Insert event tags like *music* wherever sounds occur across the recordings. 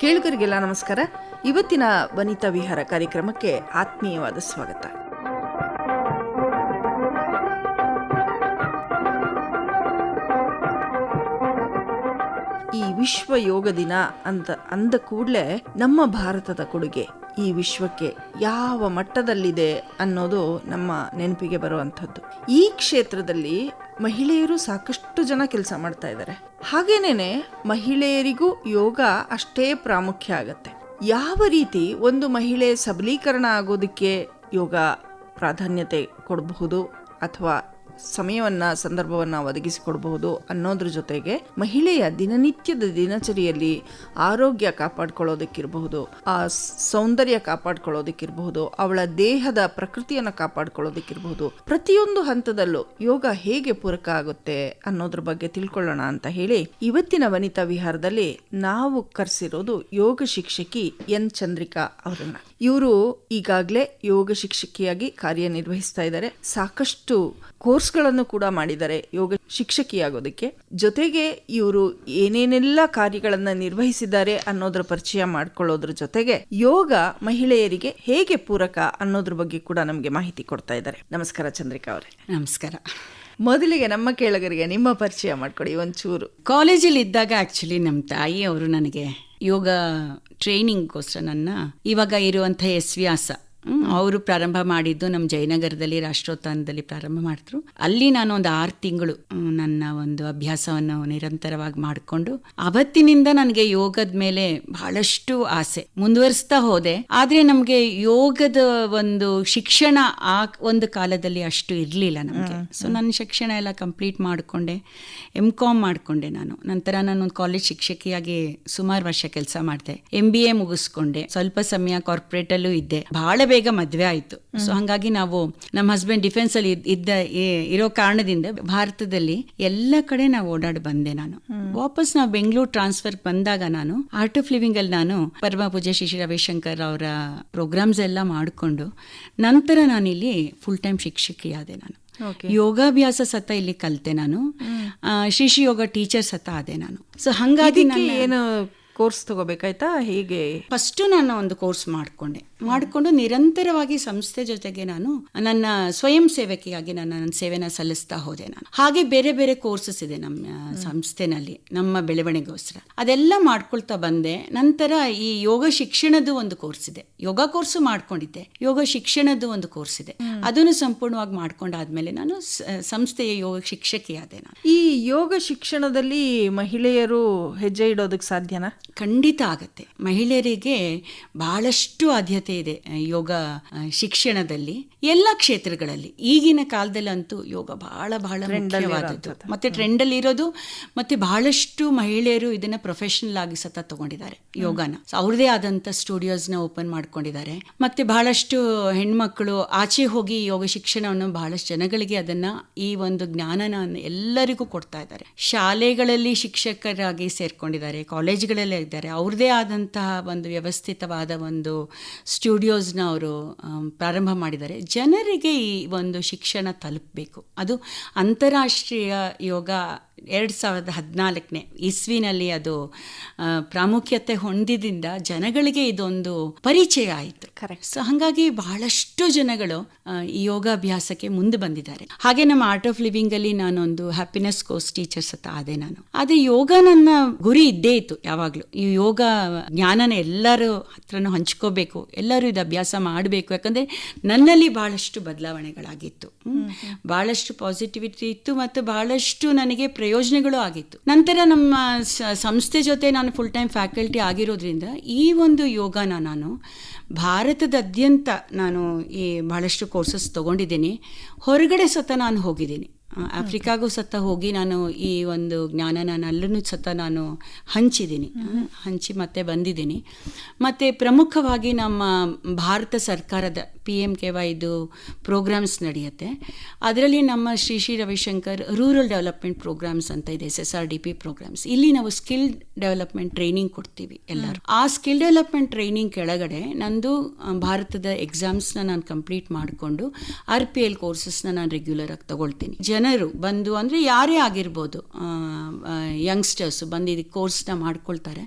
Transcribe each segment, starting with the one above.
ಕೇಳುಗರಿಗೆಲ್ಲ ನಮಸ್ಕಾರ. ಇವತ್ತಿನ ವನಿತಾ ವಿಹಾರ ಕಾರ್ಯಕ್ರಮಕ್ಕೆ ಆತ್ಮೀಯವಾದ ಸ್ವಾಗತ. ಈ ವಿಶ್ವ ಯೋಗ ದಿನ ಅಂತ ಅಂದ ಕೂಡಲೇ ನಮ್ಮ ಭಾರತದ ಕೊಡುಗೆ ಈ ವಿಶ್ವಕ್ಕೆ ಯಾವ ಮಟ್ಟದಲ್ಲಿದೆ ಅನ್ನೋದು ನಮ್ಮ ನೆನಪಿಗೆ ಬರುವಂಥದ್ದು. ಈ ಕ್ಷೇತ್ರದಲ್ಲಿ ಮಹಿಳೆಯರು ಸಾಕಷ್ಟು ಜನ ಕೆಲಸ ಮಾಡ್ತಾ ಇದ್ದಾರೆ. ಹಾಗೇನೇನೆ ಮಹಿಳೆಯರಿಗೂ ಯೋಗ ಅಷ್ಟೇ ಪ್ರಾಮುಖ್ಯ ಆಗತ್ತೆ. ಯಾವ ರೀತಿ ಒಂದು ಮಹಿಳೆ ಸಬಲೀಕರಣ ಆಗೋದಕ್ಕೆ ಯೋಗ ಪ್ರಾಧಾನ್ಯತೆ ಕೊಡಬಹುದು ಅಥವಾ ಸಮಯವನ್ನ, ಸಂದರ್ಭವನ್ನ ಒದಗಿಸಿಕೊಡಬಹುದು ಅನ್ನೋದ್ರ ಜೊತೆಗೆ ಮಹಿಳೆಯ ದಿನನಿತ್ಯದ ದಿನಚರಿಯಲ್ಲಿ ಆರೋಗ್ಯ ಕಾಪಾಡ್ಕೊಳ್ಳೋದಕ್ಕಿರಬಹುದು, ಆ ಸೌಂದರ್ಯ ಕಾಪಾಡ್ಕೊಳ್ಳೋದಕ್ಕಿರಬಹುದು, ಅವಳ ದೇಹದ ಪ್ರಕೃತಿಯನ್ನ ಕಾಪಾಡ್ಕೊಳ್ಳೋದಕ್ಕಿರಬಹುದು. ಪ್ರತಿಯೊಂದು ಹಂತದಲ್ಲೂ ಯೋಗ ಹೇಗೆ ಪೂರಕ ಆಗುತ್ತೆ ಅನ್ನೋದ್ರ ಬಗ್ಗೆ ತಿಳ್ಕೊಳ್ಳೋಣ ಅಂತ ಹೇಳಿ ಇವತ್ತಿನ ವನಿತಾ ವಿಹಾರದಲ್ಲಿ ನಾವು ಕರೆಸಿರೋದು ಯೋಗ ಶಿಕ್ಷಕಿ ಎನ್ ಚಂದ್ರಿಕಾ ಅವರನ್ನ. ಇವರು ಈಗಾಗಲೇ ಯೋಗ ಶಿಕ್ಷಕಿಯಾಗಿ ಕಾರ್ಯನಿರ್ವಹಿಸ್ತಾ ಇದ್ದಾರೆ. ಸಾಕಷ್ಟು ಕೋರ್ಸ್ಗಳನ್ನು ಕೂಡ ಮಾಡಿದ್ದಾರೆ ಯೋಗ ಶಿಕ್ಷಕಿಯಾಗೋದಕ್ಕೆ. ಜೊತೆಗೆ ಇವರು ಏನೇನೆಲ್ಲ ಕಾರ್ಯಗಳನ್ನು ನಿರ್ವಹಿಸಿದ್ದಾರೆ ಅನ್ನೋದ್ರ ಪರಿಚಯ ಮಾಡ್ಕೊಳ್ಳೋದ್ರ ಜೊತೆಗೆ ಯೋಗ ಮಹಿಳೆಯರಿಗೆ ಹೇಗೆ ಪೂರಕ ಅನ್ನೋದ್ರ ಬಗ್ಗೆ ಕೂಡ ನಮಗೆ ಮಾಹಿತಿ ಕೊಡ್ತಾ ಇದ್ದಾರೆ. ನಮಸ್ಕಾರ ಚಂದ್ರಿಕಾ ಅವರೇ. ನಮಸ್ಕಾರ. ಮೊದಲಿಗೆ ನಮ್ಮ ಕೇಳಗರಿಗೆ ನಿಮ್ಮ ಪರಿಚಯ ಮಾಡ್ಕೊಡಿ ಒಂಚೂರು. ಕಾಲೇಜಲ್ಲಿ ಇದ್ದಾಗ ಆಕ್ಚುಲಿ ನಮ್ಮ ತಾಯಿ ಅವರು ನನಗೆ ಯೋಗ ಟ್ರೈನಿಂಗ್ಗೋಸ್ಕರ ನನ್ನ ಇವಾಗ ಇರುವಂಥ ಎಸ್ ವ್ಯಾಸ ಅವರು ಪ್ರಾರಂಭ ಮಾಡಿದ್ದು ನಮ್ಮ ಜಯನಗರದಲ್ಲಿ ರಾಷ್ಟ್ರೋತ್ಥಾನದಲ್ಲಿ ಪ್ರಾರಂಭ ಮಾಡಿದ್ರು. ಅಲ್ಲಿ ನಾನು ಒಂದು ಆರು ತಿಂಗಳು ನನ್ನ ಒಂದು ಅಭ್ಯಾಸವನ್ನು ನಿರಂತರವಾಗಿ ಮಾಡಿಕೊಂಡು ಅವತ್ತಿನಿಂದ ನನಗೆ ಯೋಗದ ಮೇಲೆ ಬಹಳಷ್ಟು ಆಸೆ. ಮುಂದುವರಿಸ್ತಾ ಹೋದೆ. ಆದರೆ ನಮಗೆ ಯೋಗದ ಒಂದು ಶಿಕ್ಷಣ ಆ ಒಂದು ಕಾಲದಲ್ಲಿ ಅಷ್ಟು ಇರಲಿಲ್ಲ ನಮಗೆ. ಸೊ ನನ್ನ ಶಿಕ್ಷಣ ಎಲ್ಲ ಕಂಪ್ಲೀಟ್ ಮಾಡಿಕೊಂಡೆ. ಎಂ ಕಾಮ್ ಮಾಡಿಕೊಂಡೆ ನಾನು. ನಂತರ ನಾನು ಒಂದು ಕಾಲೇಜ್ ಶಿಕ್ಷಕಿಯಾಗಿ ಸುಮಾರು ವರ್ಷ ಕೆಲಸ ಮಾಡಿದೆ. ಎಂ ಬಿ ಎ ಮುಗಿಸ್ಕೊಂಡೆ. ಸ್ವಲ್ಪ ಸಮಯ ಕಾರ್ಪೊರೇಟಲ್ಲೂ ಇದ್ದೆ. ಬಹಳ ಬೇಗ ಮದುವೆ ಆಯಿತು. ಸೊ ಹಾಗಾಗಿ ನಾವು ನಮ್ಮ ಹಸ್ಬೆಂಡ್ ಡಿಫೆನ್ಸ್ ಅಲ್ಲಿ ಇದ್ದ- ಇರೋ ಕಾರಣದಿಂದ ಭಾರತದಲ್ಲಿ ಎಲ್ಲ ಕಡೆ ನಾವು ಓಡಾಡಿ ಬಂದೆ ನಾನು. ವಾಪಸ್ ನಾವು ಬೆಂಗಳೂರು ಟ್ರಾನ್ಸ್ಫರ್ ಬಂದಾಗ ನಾನು ಆರ್ಟ್ ಆಫ್ ಲಿವಿಂಗ್ ಅಲ್ಲಿ ನಾನು ಪರಮ ಪೂಜೆ ಶ್ರೀ ರವಿಶಂಕರ್ ಅವರ ಪ್ರೋಗ್ರಾಮ್ಸ್ ಎಲ್ಲ ಮಾಡಿಕೊಂಡು ನಂತರ ನಾನು ಇಲ್ಲಿ ಫುಲ್ ಟೈಮ್ ಶಿಕ್ಷಕಿಯಾದೆ ನಾನು. ಯೋಗಾಭ್ಯಾಸ ಸತ ಇಲ್ಲಿ ಕಲಿತೆ ನಾನು. ಶ್ರೀ ಯೋಗ ಟೀಚರ್ ಸತ ಆದೆ ನಾನು. ಸೊ ಹಂಗಾಗಿ ನಾನು ಏನು ಕೋರ್ಸ್ ತಗೋಬೇಕಾಯ್ತಾ? ಹೀಗೆ? ಫಸ್ಟು ನಾನು ಒಂದು ಕೋರ್ಸ್ ಮಾಡಿಕೊಂಡೆ. ಮಾಡಿಕೊಂಡು ನಿರಂತರವಾಗಿ ಸಂಸ್ಥೆ ಜೊತೆಗೆ ನಾನು ನನ್ನ ಸ್ವಯಂ ಸೇವಕಿಯಾಗಿ ನಾನು ನನ್ನ ಸೇವೆನ ಸಲ್ಲಿಸ್ತಾ ಹೋದೆ ನಾನು. ಹಾಗೆ ಬೇರೆ ಬೇರೆ ಕೋರ್ಸಸ್ ಇದೆ ನಮ್ಮ ಸಂಸ್ಥೆನಲ್ಲಿ ನಮ್ಮ ಬೆಳವಣಿಗೋಸ್ಕರ. ಅದೆಲ್ಲ ಮಾಡ್ಕೊಳ್ತಾ ಬಂದೆ. ನಂತರ ಈ ಯೋಗ ಶಿಕ್ಷಣದ್ದು ಒಂದು ಕೋರ್ಸ್ ಇದೆ. ಯೋಗ ಕೋರ್ಸು ಮಾಡ್ಕೊಂಡಿದ್ದೆ. ಯೋಗ ಶಿಕ್ಷಣದ್ದು ಒಂದು ಕೋರ್ಸ್ ಇದೆ. ಅದನ್ನು ಸಂಪೂರ್ಣವಾಗಿ ಮಾಡ್ಕೊಂಡಾದ್ಮೇಲೆ ನಾನು ಸಂಸ್ಥೆಯ ಯೋಗ ಶಿಕ್ಷಕಿಯಾದೆ ನಾನು. ಈ ಯೋಗ ಶಿಕ್ಷಣದಲ್ಲಿ ಮಹಿಳೆಯರು ಹೆಜ್ಜೆ ಇಡೋದಕ್ಕೆ ಸಾಧ್ಯನಾ? ಖಂಡಿತ ಆಗತ್ತೆ. ಮಹಿಳೆಯರಿಗೆ ಬಹಳಷ್ಟು ಆದ್ಯತೆ ಇದೆ ಯೋಗ ಶಿಕ್ಷಣದಲ್ಲಿ ಎಲ್ಲ ಕ್ಷೇತ್ರಗಳಲ್ಲಿ ಈಗಿನ ಕಾಲದಲ್ಲಂತೂ ಯೋಗ ಬಹಳ ಬಹಳ ಮುಖ್ಯವಾದದ್ದು. ಮತ್ತೆ ಟ್ರೆಂಡ್ ಅಲ್ಲಿ ಇರೋದು ಮತ್ತೆ ಬಹಳಷ್ಟು ಮಹಿಳೆಯರು ಇದನ್ನ ಪ್ರೊಫೆಷನಲ್ ಆಗಿ ಸತ ತಗೊಂಡಿದ್ದಾರೆ ಯೋಗನ. ಅವ್ರದೇ ಆದಂತ ಸ್ಟುಡಿಯೋಸ್ನ ಓಪನ್ ಮಾಡ್ಕೊಂಡಿದ್ದಾರೆ. ಮತ್ತೆ ಬಹಳಷ್ಟು ಹೆಣ್ಮಕ್ಳು ಆಚೆ ಹೋಗಿ ಯೋಗ ಶಿಕ್ಷಣವನ್ನು ಬಹಳಷ್ಟು ಜನಗಳಿಗೆ ಅದನ್ನ ಈ ಒಂದು ಜ್ಞಾನನ ಎಲ್ಲರಿಗೂ ಕೊಡ್ತಾ ಇದ್ದಾರೆ. ಶಾಲೆಗಳಲ್ಲಿ ಶಿಕ್ಷಕರಾಗಿ ಸೇರ್ಕೊಂಡಿದ್ದಾರೆ ಕಾಲೇಜ್ಗಳಲ್ಲೇ ಇದ್ದಾರೆ. ಅವ್ರದೇ ಆದಂತಹ ಒಂದು ವ್ಯವಸ್ಥಿತವಾದ ಒಂದು ಸ್ಟುಡಿಯೋಸ್ನ ಅವರು ಪ್ರಾರಂಭ ಮಾಡಿದ್ದಾರೆ. ಜನರಿಗೆ ಈ ಒಂದು ಶಿಕ್ಷಣ ತಲುಪಬೇಕು. ಅದು ಅಂತಾರಾಷ್ಟ್ರೀಯ ಯೋಗ ಎರಡು ಸಾವಿರದ ಹದಿನಾಲ್ಕನೇ ಇಸ್ವಿನಲ್ಲಿ ಅದು ಪ್ರಾಮುಖ್ಯತೆ ಹೊಂದಿದಿಂದ ಜನಗಳಿಗೆ ಇದೊಂದು ಪರಿಚಯ ಆಯಿತು. ಕರೆಕ್ಟ್ ಸೊ ಹಾಗಾಗಿ ಬಹಳಷ್ಟು ಜನಗಳು ಈ ಯೋಗಾಭ್ಯಾಸಕ್ಕೆ ಮುಂದೆ ಬಂದಿದ್ದಾರೆ. ಹಾಗೆ ನಮ್ಮ ಆರ್ಟ್ ಆಫ್ ಲಿವಿಂಗ್ ಅಲ್ಲಿ ನಾನೊಂದು ಹ್ಯಾಪಿನೆಸ್ ಕೋರ್ಸ್ ಟೀಚರ್ಸ್ ಅಂತ ಆದೆ ನಾನು. ಆದರೆ ಯೋಗ ನನ್ನ ಗುರಿ ಇದ್ದೇ ಇತ್ತು ಯಾವಾಗಲೂ. ಈ ಯೋಗ ಜ್ಞಾನನ ಎಲ್ಲರೂ ಹತ್ರನೂ ಹಂಚ್ಕೋಬೇಕು ಎಲ್ಲರೂ ಇದು ಅಭ್ಯಾಸ ಮಾಡಬೇಕು. ಯಾಕಂದ್ರೆ ನನ್ನಲ್ಲಿ ಬಹಳಷ್ಟು ಬದಲಾವಣೆಗಳಾಗಿತ್ತು. ಬಹಳಷ್ಟು ಪಾಸಿಟಿವಿಟಿ ಇತ್ತು ಮತ್ತು ಬಹಳಷ್ಟು ನನಗೆ ಪ್ರಯೋಜನಗಳು ಆಗಿತ್ತು. ನಂತರ ನಮ್ಮ ಸಂಸ್ಥೆ ಜೊತೆ ನಾನು ಫುಲ್ ಟೈಮ್ ಫ್ಯಾಕಲ್ಟಿ ಆಗಿರೋದ್ರಿಂದ ಈ ಒಂದು ಯೋಗನ ನಾನು ಭಾರತದಾದ್ಯಂತ ನಾನು ಈ ಬಹಳಷ್ಟು ಕೋರ್ಸಸ್ ತೊಗೊಂಡಿದ್ದೀನಿ. ಹೊರಗಡೆ ಸತ ನಾನು ಹೋಗಿದ್ದೀನಿ. ಆಫ್ರಿಕಾಗೂ ಸತ್ತ ಹೋಗಿ ನಾನು ಈ ಒಂದು ಜ್ಞಾನ ನಾನು ಅಲ್ಲೂ ಸತ ನಾನು ಹಂಚಿದ್ದೀನಿ. ಹಂಚಿ ಮತ್ತೆ ಬಂದಿದ್ದೀನಿ. ಮತ್ತು ಪ್ರಮುಖವಾಗಿ ನಮ್ಮ ಭಾರತ ಸರ್ಕಾರದ ಪಿ ಎಂ ಕೆ ವೈದು ಪ್ರೋಗ್ರಾಮ್ಸ್ ನಡೆಯುತ್ತೆ. ಅದರಲ್ಲಿ ನಮ್ಮ Shri Shri Ravishankar rural development programmes ಅಂತ ಇದೆ S S R D P programmes ಇಲ್ಲಿ ನಾವು ಸ್ಕಿಲ್ ಡೆವಲಪ್ಮೆಂಟ್ ಟ್ರೈನಿಂಗ್ ಕೊಡ್ತೀವಿ ಎಲ್ಲರೂ. ಆ ಸ್ಕಿಲ್ ಡೆವಲಪ್ಮೆಂಟ್ ಟ್ರೈನಿಂಗ್ ಕೆಳಗಡೆ ನಂದು ಭಾರತದ ಎಕ್ಸಾಮ್ಸ್ನ ನಾನು ಕಂಪ್ಲೀಟ್ ಮಾಡಿಕೊಂಡು ಆರ್ ಪಿ ಎಲ್ ಕೋರ್ಸಸ್ನ ನಾನು ರೆಗ್ಯುಲರ್ ಆಗಿ ತಗೊಳ್ತೀನಿ. ಜನರು ಬಂದು ಅಂದರೆ ಯಾರೇ ಆಗಿರ್ಬೋದು ಯಂಗ್ಸ್ಟರ್ಸು ಬಂದು ಇದಕ್ಕೆ ಕೋರ್ಸ್ನ ಮಾಡ್ಕೊಳ್ತಾರೆ.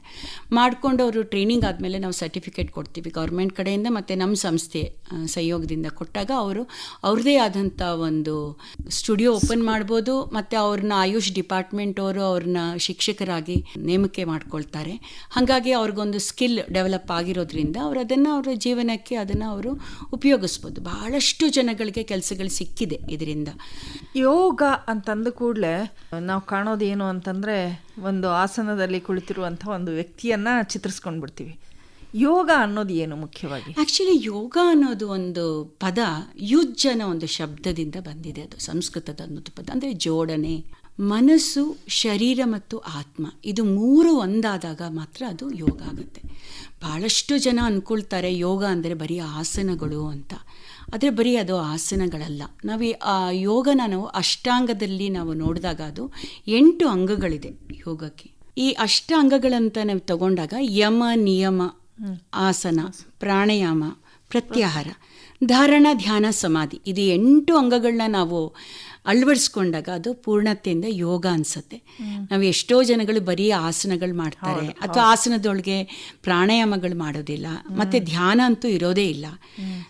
ಮಾಡ್ಕೊಂಡು ಅವರು ಟ್ರೈನಿಂಗ್ ಆದಮೇಲೆ ನಾವು ಸರ್ಟಿಫಿಕೇಟ್ ಕೊಡ್ತೀವಿ ಗೌರ್ಮೆಂಟ್ ಕಡೆಯಿಂದ ಮತ್ತು ನಮ್ಮ ಸಂಸ್ಥೆ ಸಹಯೋಗದಿಂದ ಕೊಟ್ಟಾಗ ಅವರು ಅವ್ರದ್ದೇ ಆದಂಥ ಒಂದು ಸ್ಟುಡಿಯೋ ಓಪನ್ ಮಾಡ್ಬೋದು ಮತ್ತು ಅವ್ರನ್ನ ಆಯುಷ್ ಡಿಪಾರ್ಟ್ಮೆಂಟ್ ಅವರು ಅವ್ರನ್ನ ಶಿಕ್ಷಕರಾಗಿ ನೇಮಕೆ ಮಾಡ್ಕೊಳ್ತಾರೆ. ಹಾಗಾಗಿ ಅವ್ರಿಗೊಂದು ಸ್ಕಿಲ್ ಡೆವಲಪ್ ಆಗಿರೋದ್ರಿಂದ ಅವ್ರು ಅದನ್ನು ಅವರ ಜೀವನಕ್ಕೆ ಅದನ್ನು ಅವರು ಉಪಯೋಗಿಸ್ಬೋದು. ಬಹಳಷ್ಟು ಜನಗಳಿಗೆ ಕೆಲಸಗಳು ಸಿಕ್ಕಿದೆ ಇದರಿಂದ. ಯೋಗ ಅಂತಂದ ಕೂಡಲೇ ನಾವು ಕಾಣೋದೇನು ಅಂತಂದರೆ ಒಂದು ಆಸನದಲ್ಲಿ ಕುಳಿತಿರುವಂಥ ಒಂದು ವ್ಯಕ್ತಿಯನ್ನ ಚಿತ್ರಿಸ್ಕೊಂಡು ಬಿಡ್ತೀವಿ. ಯೋಗ ಅನ್ನೋದು ಏನು ಮುಖ್ಯವಾಗಿ? ಆ್ಯಕ್ಚುಲಿ ಯೋಗ ಅನ್ನೋದು ಒಂದು ಪದ ಯುಜ್ಜನ ಒಂದು ಶಬ್ದದಿಂದ ಬಂದಿದೆ ಅದು, ಸಂಸ್ಕೃತದ ಅನ್ನೋದು ಪದ. ಅಂದರೆ ಜೋಡಣೆ, ಮನಸ್ಸು, ಶರೀರ ಮತ್ತು ಆತ್ಮ. ಇದು ಮೂರು ಒಂದಾದಾಗ ಮಾತ್ರ ಅದು ಯೋಗ ಆಗುತ್ತೆ. ಭಾಳಷ್ಟು ಜನ ಅಂದ್ಕೊಳ್ತಾರೆ ಯೋಗ ಅಂದರೆ ಬರೀ ಆಸನಗಳು ಅಂತ. ಆದರೆ ಬರೀ ಅದು ಆಸನಗಳಲ್ಲ. ನಾವು ಆ ಯೋಗನ ನಾವು ಅಷ್ಟಾಂಗದಲ್ಲಿ ನಾವು ನೋಡಿದಾಗ ಅದು ಎಂಟು ಅಂಗಗಳಿದೆ ಯೋಗಕ್ಕೆ. ಈ ಅಷ್ಟ ಅಂಗಗಳಂತ ನಾವು ತಗೊಂಡಾಗ ಯಮ, ನಿಯಮ, ಆಸನ, ಪ್ರಾಣಾಯಾಮ, ಪ್ರತ್ಯಾಹಾರ, ಧಾರಣ, ಧ್ಯಾನ, ಸಮಾಧಿ. ಇದು ಎಂಟು ಅಂಗಗಳನ್ನ ನಾವು ಅಳವಡಿಸ್ಕೊಂಡಾಗ ಅದು ಪೂರ್ಣತೆಯಿಂದ ಯೋಗ ಅನ್ಸುತ್ತೆ. ನಾವು ಎಷ್ಟೋ ಜನಗಳು ಬರೀ ಆಸನಗಳು ಮಾಡ್ತಾರೆ ಅಥವಾ ಆಸನದೊಳಗೆ ಪ್ರಾಣಾಯಾಮಗಳು ಮಾಡೋದಿಲ್ಲ ಮತ್ತೆ ಧ್ಯಾನ ಅಂತೂ ಇರೋದೇ ಇಲ್ಲ.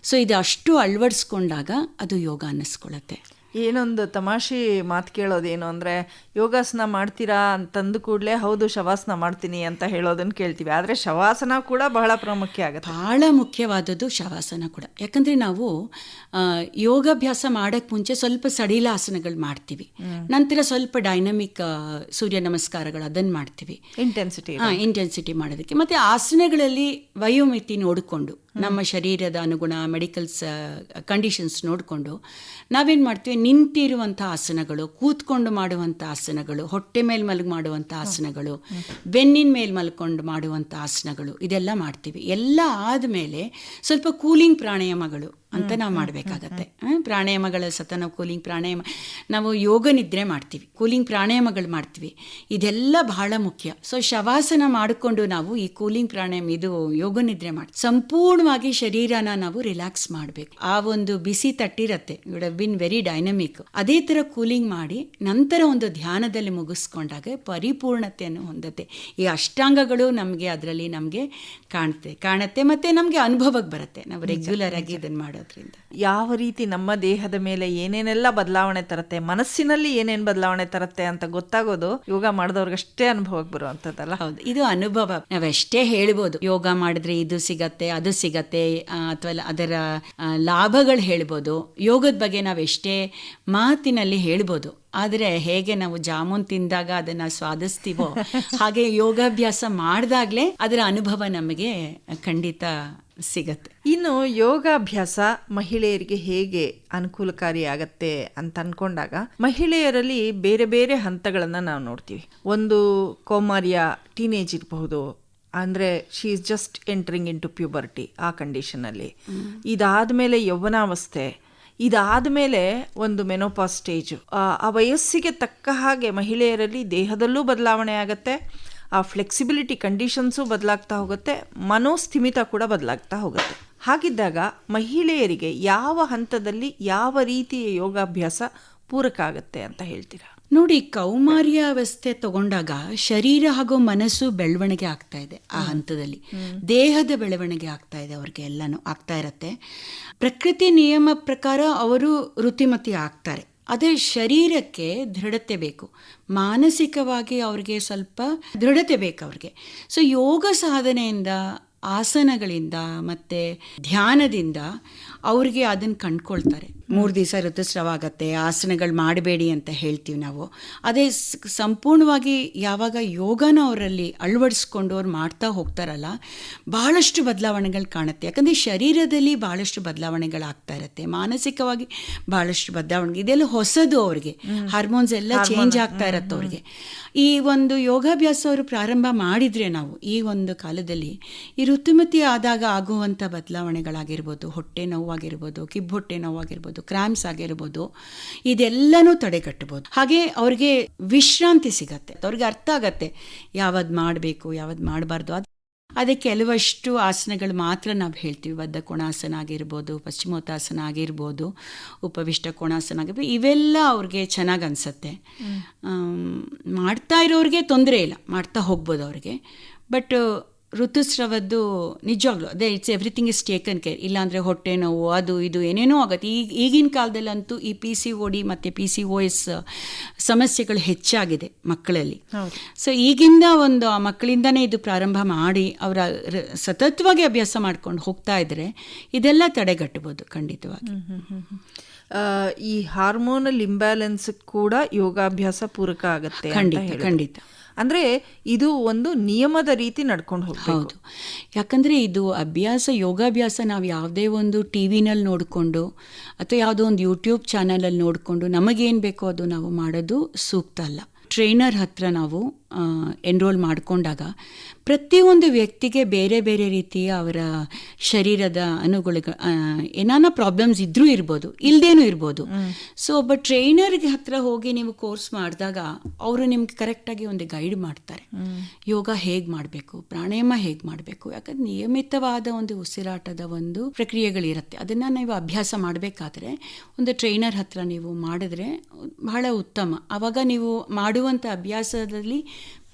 ಸೊ ಇದು ಅಷ್ಟು ಅಳವಡಿಸ್ಕೊಂಡಾಗ ಅದು ಯೋಗ ಅನ್ನಿಸ್ಕೊಳ್ಳುತ್ತೆ. ಏನೊಂದು ತಮಾಷೆ ಮಾತು ಕೇಳೋದೇನು ಅಂದರೆ ಯೋಗಾಸನ ಮಾಡ್ತೀರಾ ಅಂತಂದು ಕೂಡಲೇ ಹೌದು ಶವಾಸನ ಮಾಡ್ತೀನಿ ಅಂತ ಹೇಳೋದನ್ನು ಕೇಳ್ತೀವಿ. ಆದರೆ ಶವಾಸನ ಕೂಡ ಬಹಳ ಪ್ರಾಮುಖ್ಯ ಆಗುತ್ತೆ. ಬಹಳ ಮುಖ್ಯವಾದದ್ದು ಶವಾಸನ ಕೂಡ. ಯಾಕಂದರೆ ನಾವು ಯೋಗಾಭ್ಯಾಸ ಮಾಡೋಕ್ಕೆ ಮುಂಚೆ ಸ್ವಲ್ಪ ಸಡಿಲಾಸನಗಳು ಮಾಡ್ತೀವಿ. ನಂತರ ಸ್ವಲ್ಪ ಡೈನಮಿಕ್ ಸೂರ್ಯ ನಮಸ್ಕಾರಗಳು ಅದನ್ನು ಮಾಡ್ತೀವಿ. ಇಂಟೆನ್ಸಿಟಿ ಹಾಂ ಇಂಟೆನ್ಸಿಟಿ ಮಾಡೋದಕ್ಕೆ. ಮತ್ತು ಆಸನಗಳಲ್ಲಿ ವಯೋಮಿತಿ ನೋಡಿಕೊಂಡು ನಮ್ಮ ಶರೀರದ ಅನುಗುಣ ಮೆಡಿಕಲ್ಸ್ ಕಂಡೀಷನ್ಸ್ ನೋಡಿಕೊಂಡು ನಾವೇನು ಮಾಡ್ತೀವಿ? ನಿಂತಿರುವಂಥ ಆಸನಗಳು ಕೂತ್ಕೊಂಡು ಮಾಡುವಂಥ ಆಸನಗಳು ಹೊಟ್ಟೆ ಮೇಲೆ ಮಲಗಿ ಮಾಡುವಂಥ ಆಸನಗಳು ಬೆನ್ನಿನ ಮೇಲೆ ಮಲ್ಕೊಂಡು ಮಾಡುವಂಥ ಆಸನಗಳು ಇದೆಲ್ಲ ಮಾಡ್ತೀವಿ. ಎಲ್ಲ ಆದಮೇಲೆ ಸ್ವಲ್ಪ ಕೂಲಿಂಗ್ ಪ್ರಾಣಾಯಾಮಗಳು. ಅಂತ ನಾವು ಮಾಡಬೇಕಾಗತ್ತೆ. ಪ್ರಾಣಾಯಾಮಗಳ ಸತ ನಾವು ಕೂಲಿಂಗ್ ಪ್ರಾಣಾಯಾಮ ನಾವು ಯೋಗ ನಿದ್ರೆ ಮಾಡ್ತೀವಿ ಕೂಲಿಂಗ್ ಪ್ರಾಣಾಯಾಮಗಳು ಮಾಡ್ತೀವಿ. ಇದೆಲ್ಲ ಬಹಳ ಮುಖ್ಯ. ಸೊ ಶವಾಸನ ಮಾಡಿಕೊಂಡು ನಾವು ಈ ಕೂಲಿಂಗ್ ಪ್ರಾಣಾಯಾಮ ಇದು ಯೋಗ ನಿದ್ರೆ ಮಾಡಿ ಸಂಪೂರ್ಣವಾಗಿ ಶರೀರನ ನಾವು ರಿಲ್ಯಾಕ್ಸ್ ಮಾಡಬೇಕು. ಆ ಒಂದು ಬಿಸಿ ತಟ್ಟಿರತ್ತೆ ಯುಡ್ ಬಿನ್ ವೆರಿ ಡೈನಮಿಕ್. ಅದೇ ಥರ ಕೂಲಿಂಗ್ ಮಾಡಿ ನಂತರ ಒಂದು ಧ್ಯಾನದಲ್ಲಿ ಮುಗಿಸ್ಕೊಂಡಾಗ ಪರಿಪೂರ್ಣತೆಯನ್ನು ಹೊಂದತ್ತೆ. ಈ ಅಷ್ಟಾಂಗಗಳು ನಮಗೆ ಅದರಲ್ಲಿ ನಮಗೆ ಕಾಣುತ್ತೆ ಕಾಣುತ್ತೆ ಮತ್ತು ನಮಗೆ ಅನುಭವಕ್ಕೆ ಬರುತ್ತೆ. ನಾವು ರೆಗ್ಯುಲರ್ ಆಗಿ ಇದನ್ನು ಮಾಡೋದ್ರಿಂದ ಯಾವ ರೀತಿ ನಮ್ಮ ದೇಹದ ಮೇಲೆ ಏನೇನೆಲ್ಲ ಬದಲಾವಣೆ ತರುತ್ತೆ ಮನಸ್ಸಿನಲ್ಲಿ ಏನೇನು ಬದಲಾವಣೆ ತರುತ್ತೆ ಅಂತ ಗೊತ್ತಾಗೋದು ಯೋಗ ಮಾಡಿದವ್ರಿಗಷ್ಟೇ ಅನುಭವಕ್ಕೆ ಬರುವಂಥದ್ದಲ್ಲ. ಹೌದು ಇದು ಅನುಭವ. ನಾವೆಷ್ಟೇ ಹೇಳ್ಬೋದು ಯೋಗ ಮಾಡಿದ್ರೆ ಇದು ಸಿಗತ್ತೆ ಅದು ಸಿಗತ್ತೆ ಅಥವಾ ಅದರ ಲಾಭಗಳು ಹೇಳ್ಬೋದು. ಯೋಗದ ಬಗ್ಗೆ ನಾವೆಷ್ಟೇ ಮಾತಿನಲ್ಲಿ ಹೇಳ್ಬೋದು ಆದರೆ ಹೇಗೆ ನಾವು ಜಾಮೂನ್ ತಿಂದಾಗ ಅದನ್ನ ಸ್ವಾದಿಸ್ತೀವೋ *laughs* ಹಾಗೆ ಯೋಗಾಭ್ಯಾಸ ಮಾಡಿದಾಗಲೇ ಅದರ ಅನುಭವ ನಮಗೆ ಖಂಡಿತ ಸಿಗತ್ತೆ. ಇನ್ನು ಯೋಗಾಭ್ಯಾಸ ಮಹಿಳೆಯರಿಗೆ ಹೇಗೆ ಅನುಕೂಲಕಾರಿ ಆಗತ್ತೆ ಅಂತ ಅನ್ಕೊಂಡಾಗ ಮಹಿಳೆಯರಲ್ಲಿ ಬೇರೆ ಬೇರೆ ಹಂತಗಳನ್ನು ನಾವು ನೋಡ್ತೀವಿ. ಒಂದು ಕೌಮಾರ್ಯ ಟೀನೇಜ್ ಇರಬಹುದು ಅಂದರೆ she is just entering into puberty ಆ ಕಂಡೀಷನಲ್ಲಿ ಇದಾದಮೇಲೆ ಯೌವನಾವಸ್ಥೆ ಇದಾದಮೇಲೆ ಒಂದು ಮೆನೋಪಾ ಸ್ಟೇಜು ಆ ವಯಸ್ಸಿಗೆ ತಕ್ಕ ಹಾಗೆ ಮಹಿಳೆಯರಲ್ಲಿ ದೇಹದಲ್ಲೂ ಬದಲಾವಣೆ ಆಗತ್ತೆ. ಆ ಫ್ಲೆಕ್ಸಿಬಿಲಿಟಿ ಕಂಡೀಷನ್ಸು ಬದಲಾಗ್ತಾ ಹೋಗುತ್ತೆ ಮನೋಸ್ಥಿಮಿತ ಕೂಡ ಬದಲಾಗ್ತಾ ಹೋಗುತ್ತೆ. ಹಾಗಿದ್ದಾಗ ಮಹಿಳೆಯರಿಗೆ ಯಾವ ಹಂತದಲ್ಲಿ ಯಾವ ರೀತಿಯ ಯೋಗಾಭ್ಯಾಸ ಪೂರಕ ಆಗುತ್ತೆ ಅಂತ ಹೇಳ್ತೀರಾ? ನೋಡಿ ಕೌಮಾರ್ಯ ವ್ಯವಸ್ಥೆ ತಗೊಂಡಾಗ ಶರೀರ ಹಾಗೂ ಮನಸ್ಸು ಬೆಳವಣಿಗೆ ಆಗ್ತಾ ಇದೆ ಆ ಹಂತದಲ್ಲಿ. ದೇಹದ ಬೆಳವಣಿಗೆ ಆಗ್ತಾ ಇದೆ ಅವ್ರಿಗೆ ಎಲ್ಲನೂ ಆಗ್ತಾ ಇರತ್ತೆ. ಪ್ರಕೃತಿ ನಿಯಮ ಪ್ರಕಾರ ಅವರು ಋತಿಮತಿ ಆಗ್ತಾರೆ. ಅದೇ ಶರೀರಕ್ಕೆ ದೃಢತೆ ಬೇಕು. ಮಾನಸಿಕವಾಗಿ ಅವ್ರಿಗೆ ಸ್ವಲ್ಪ ದೃಢತೆ ಬೇಕು ಅವ್ರಿಗೆ. ಸೊ ಯೋಗ ಸಾಧನೆಯಿಂದ ಆಸನಗಳಿಂದ ಮತ್ತು ಧ್ಯಾನದಿಂದ ಅವ್ರಿಗೆ ಅದನ್ನು ಕಂಡ್ಕೊಳ್ತಾರೆ. ಮೂರು ದಿವಸ ಋತುಸ್ರಾವ ಆಗತ್ತೆ ಆಸನಗಳು ಮಾಡಬೇಡಿ ಅಂತ ಹೇಳ್ತೀವಿ ನಾವು. ಅದೇ ಸಂಪೂರ್ಣವಾಗಿ ಯಾವಾಗ ಯೋಗನ ಅವರಲ್ಲಿ ಅಳವಡಿಸ್ಕೊಂಡು ಅವ್ರು ಮಾಡ್ತಾ ಹೋಗ್ತಾರಲ್ಲ ಬಹಳಷ್ಟು ಬದಲಾವಣೆಗಳು ಕಾಣುತ್ತೆ. ಯಾಕಂದರೆ ಶರೀರದಲ್ಲಿ ಬಹಳಷ್ಟು ಬದಲಾವಣೆಗಳಾಗ್ತಾ ಇರುತ್ತೆ. ಮಾನಸಿಕವಾಗಿ ಬಹಳಷ್ಟು ಬದಲಾವಣೆ ಇದೆಲ್ಲ ಹೊಸದು ಅವ್ರಿಗೆ. ಹಾರ್ಮೋನ್ಸ್ ಎಲ್ಲ ಚೇಂಜ್ ಆಗ್ತಾ ಇರತ್ತೆ ಅವ್ರಿಗೆ. ಈ ಒಂದು ಯೋಗಾಭ್ಯಾಸ ಅವರು ಪ್ರಾರಂಭ ಮಾಡಿದರೆ ನಾವು ಈ ಒಂದು ಕಾಲದಲ್ಲಿ ಈ ಋತುಮತಿ ಆದಾಗ ಆಗುವಂಥ ಬದಲಾವಣೆಗಳಾಗಿರ್ಬೋದು ಹೊಟ್ಟೆ ನೋವಾಗಿರ್ಬೋದು ಕಿಬ್ಬೊಟ್ಟೆ ನೋವಾಗಿರ್ಬೋದು ಕ್ರಾಮ್ಸ್ ಆಗಿರ್ಬೋದು ಇದೆಲ್ಲನೂ ತಡೆಗಟ್ಟಬೋದು ಹಾಗೆ ಅವ್ರಿಗೆ ವಿಶ್ರಾಂತಿ ಸಿಗತ್ತೆ ಅವ್ರಿಗೆ ಅರ್ಥ ಆಗತ್ತೆ ಯಾವ್ದು ಮಾಡಬೇಕು ಯಾವ್ದು ಮಾಡಬಾರ್ದು. ಅದು ಅದಕ್ಕೆ ಕೆಲವಷ್ಟು ಆಸನಗಳು ಮಾತ್ರ ನಾವು ಹೇಳ್ತೀವಿ. ಬದ್ಧ ಕೋಣಾಸನ ಆಗಿರ್ಬೋದು ಪಶ್ಚಿಮೋತ್ತಾಸನ ಆಗಿರ್ಬೋದು ಉಪವಿಷ್ಟ ಕೋಣಾಸನ ಆಗಿರ್ಬೋದು ಇವೆಲ್ಲ ಅವ್ರಿಗೆ ಚೆನ್ನಾಗಿ ಅನಿಸುತ್ತೆ. ಮಾಡ್ತಾ ಇರೋರಿಗೆ ತೊಂದರೆ ಇಲ್ಲ ಮಾಡ್ತಾ ಹೋಗ್ಬೋದು ಅವ್ರಿಗೆ. ಬಟ್ ಋತುಸ್ರವದ್ದು ನಿಜವಾಗ್ಲೂ. ಅದೇ it's everything is taken care ಇಲ್ಲಾಂದ್ರೆ ಹೊಟ್ಟೆ ನೋವು ಅದು ಇದು ಏನೇನೋ ಆಗುತ್ತೆ. ಈಗ ಈಗಿನ ಕಾಲದಲ್ಲಂತೂ ಈ ಪಿ ಸಿ ಒ ಡಿ ಮತ್ತು ಪಿ ಸಿ ಒ ಎಸ್ ಸಮಸ್ಯೆಗಳು ಹೆಚ್ಚಾಗಿದೆ ಮಕ್ಕಳಲ್ಲಿ. ಸೊ ಈಗಿಂದ ಒಂದು ಆ ಮಕ್ಕಳಿಂದನೇ ಇದು ಪ್ರಾರಂಭ ಮಾಡಿ ಅವರ ಸತತವಾಗಿ ಅಭ್ಯಾಸ ಮಾಡ್ಕೊಂಡು ಹೋಗ್ತಾ ಇದ್ರೆ ಇದೆಲ್ಲ ತಡೆಗಟ್ಟಬಹುದು ಖಂಡಿತವಾಗಿ. ಈ ಹಾರ್ಮೋನಲ್ ಇಂಬ್ಯಾಲೆನ್ಸ್ ಕೂಡ ಯೋಗಾಭ್ಯಾಸ ಪೂರಕ ಆಗುತ್ತೆ ಖಂಡಿತ ಖಂಡಿತ. ಅಂದ್ರೆ ಇದು ಒಂದು ನಿಯಮದ ರೀತಿ ನಡ್ಕೊಂಡು ಹೋಗ್ಬೋದು ಯಾಕಂದರೆ ಇದು ಅಭ್ಯಾಸ, ಯೋಗಾಭ್ಯಾಸ ನಾವು ಯಾವುದೇ ಒಂದು ಟಿ ವಿನಲ್ಲಿ ನೋಡಿಕೊಂಡು ಅಥವಾ ಯಾವುದೋ ಒಂದು ಯೂಟ್ಯೂಬ್ ಚಾನಲಲ್ಲಿ ನೋಡಿಕೊಂಡು ನಮಗೇನು ಬೇಕೋ ಅದು ನಾವು ಮಾಡೋದು ಸೂಕ್ತ ಅಲ್ಲ. ಟ್ರೈನರ್ ಹತ್ರ ನಾವು ಎನ್ರೋಲ್ ಮಾಡಿಕೊಂಡಾಗ ಪ್ರತಿಯೊಂದು ವ್ಯಕ್ತಿಗೆ ಬೇರೆ ಬೇರೆ ರೀತಿಯ ಅವರ ಶರೀರದ ಅನುಗುಳ ಏನಾನ ಪ್ರಾಬ್ಲಮ್ಸ್ ಇದ್ರೂ ಇರ್ಬೋದು ಇಲ್ದೇನೂ ಇರ್ಬೋದು. ಸೊ ಒಬ್ಬ ಟ್ರೈನರ್ಗೆ ಹತ್ರ ಹೋಗಿ ನೀವು ಕೋರ್ಸ್ ಮಾಡಿದಾಗ ಅವರು ನಿಮ್ಗೆ ಕರೆಕ್ಟಾಗಿ ಒಂದು ಗೈಡ್ ಮಾಡ್ತಾರೆ. ಯೋಗ ಹೇಗೆ ಮಾಡಬೇಕು ಪ್ರಾಣಾಯಾಮ ಹೇಗೆ ಮಾಡಬೇಕು ಯಾಕಂದ್ರೆ ನಿಯಮಿತವಾದ ಒಂದು ಉಸಿರಾಟದ ಒಂದು ಪ್ರಕ್ರಿಯೆಗಳಿರುತ್ತೆ ಅದನ್ನು ನೀವು ಅಭ್ಯಾಸ ಮಾಡಬೇಕಾದ್ರೆ ಒಂದು ಟ್ರೈನರ್ ಹತ್ರ ನೀವು ಮಾಡಿದ್ರೆ ಬಹಳ ಉತ್ತಮ. ಆವಾಗ ನೀವು ಮಾಡುವಂಥ ಅಭ್ಯಾಸದಲ್ಲಿ